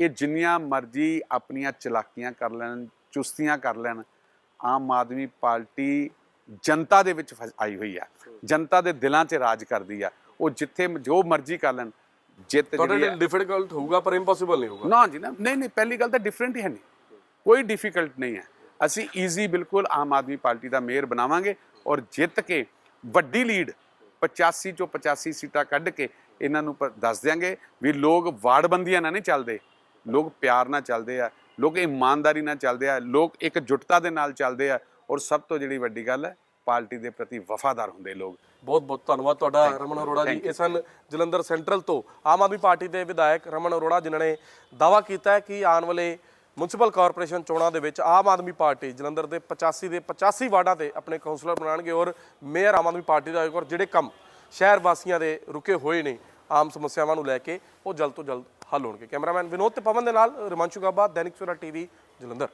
ਇਹ ਜਿੰਨੀਆਂ ਮਰਜ਼ੀ ਆਪਣੀਆਂ ਚਲਾਕੀਆਂ ਕਰ ਲੈਣ, ਚੁਸਤੀਆਂ ਕਰ ਲੈਣ, ਆਮ ਆਦਮੀ ਪਾਰਟੀ ਜਨਤਾ ਦੇ ਵਿੱਚ ਫਸ- ਆਈ ਹੋਈ ਆ। ਜਨਤਾ ਦੇ ਦਿਲਾਂ 'ਚ ਰਾਜ ਕਰਦੀ ਆ। ਉਹ ਜਿੱਥੇ ਜੋ ਮਰਜ਼ੀ ਕਰ ਲੈਣ ਜਿੱਤ ਤੁਹਾਡੇ ਜਿਹੜੀ ਲਈ ਡਿਫਿਕਲਟ ਹੋਊਗਾ ਪਰ ਇੰਪੋਸੀਬਲ ਨਹੀਂ ਹੋਊਗਾ। ਨਾ ਜੀ ਨਾ ਨਹੀਂ ਨਹੀਂ ਪਹਿਲੀ ਗੱਲ ਤਾਂ ਡਿਫਰੈਂਟ ਹੀ ਹੈ ਨਹੀਂ। ਕੋਈ ਡਿਫਿਕਲਟ ਨਹੀਂ ਹੈ। ਅਸੀਂ ਈਜ਼ੀ ਬਿਲਕੁਲ ਆਮ ਆਦਮੀ ਪਾਰਟੀ ਦਾ ਮੇਅਰ ਬਣਾਵਾਂਗੇ ਔਰ ਜਿੱਤ ਕੇ ਵੱਡੀ ਲੀਡ 85 ਚੋਂ 85 ਸੀਟਾਂ ਕੱਢ ਕੇ ਇਹਨਾਂ ਨੂੰ ਪ- ਦੱਸ ਦਿਆਂਗੇ ਵੀ ਲੋਕ ਵਾਰਡਬੰਦੀਆਂ ਨਾਲ ਨਹੀਂ ਚੱਲਦੇ। ਲੋਕ ਪਿਆਰ ਨਾਲ ਚੱਲਦੇ ਆ ਲੋਕ ਇਮਾਨਦਾਰੀ ਨਾਲ ਚੱਲਦੇ ਆ ਲੋਕ ਇੱਕ ਜੁਟਤਾ ਦੇ ਨਾਲ ਚੱਲਦੇ ਆ ਔਰ ਸਭ ਤੋਂ ਜਿਹੜੀ ਵੱਡੀ ਗੱਲ ਹੈ ਪਾਰਟੀ ਦੇ ਪ੍ਰਤੀ ਵਫਾਦਾਰ ਹੁੰਦੇ ਲੋਕ। ਬਹੁਤ ਬਹੁਤ ਧੰਨਵਾਦ ਤੁਹਾਡਾ ਰਮਨ ਅਰੋੜਾ ਜੀ। ਇਹ ਸਨ ਜਲੰਧਰ ਸੈਂਟਰਲ ਤੋਂ ਆਮ ਆਦਮੀ ਪਾਰਟੀ ਦੇ ਵਿਧਾਇਕ ਰਮਨ ਅਰੋੜਾ ਜਿਨ੍ਹਾਂ ਨੇ ਦਾਵਾ ਕੀਤਾ ਹੈ ਕਿ ਆਉਣ ਵਾਲੇ ਮਿਊਨਿਸਪਲ ਕਾਰਪੋਰੇਸ਼ਨ ਚੋਣਾਂ ਦੇ ਵਿੱਚ ਆਮ ਆਦਮੀ ਪਾਰਟੀ ਜਲੰਧਰ ਦੇ 85 ਦੇ 85 ਵਾਰਡਾਂ ਤੇ ਆਪਣੇ ਕਾਉਂਸਲਰ ਬਣਾਉਣਗੇ ਔਰ ਮੇਅਰ ਆਮ ਆਦਮੀ ਪਾਰਟੀ ਦਾ ਹੋਏਗਾ ਔਰ ਜਿਹੜੇ ਕੰਮ ਸ਼ਹਿਰ ਵਾਸੀਆਂ ਦੇ ਰੁਕੇ ਹੋਏ ਨੇ ਆਮ ਸਮੱਸਿਆਵਾਂ ਨੂੰ ਲੈ ਕੇ ਉਹ ਜਲਦ ਤੋਂ ਜਲਦ ਹੱਲ ਹੋਣਗੇ। ਕੈਮਰਾਮੈਨ ਵਿਨੋਦ ਤੇ ਪਵਨ ਦੇ ਨਾਲ ਰਮਾਂਸ਼ੂ ਗਾਬਾ ਦੈਨਿਕ ਸਵੇਰਾ ਟੀਵੀ ਜਲੰਧਰ।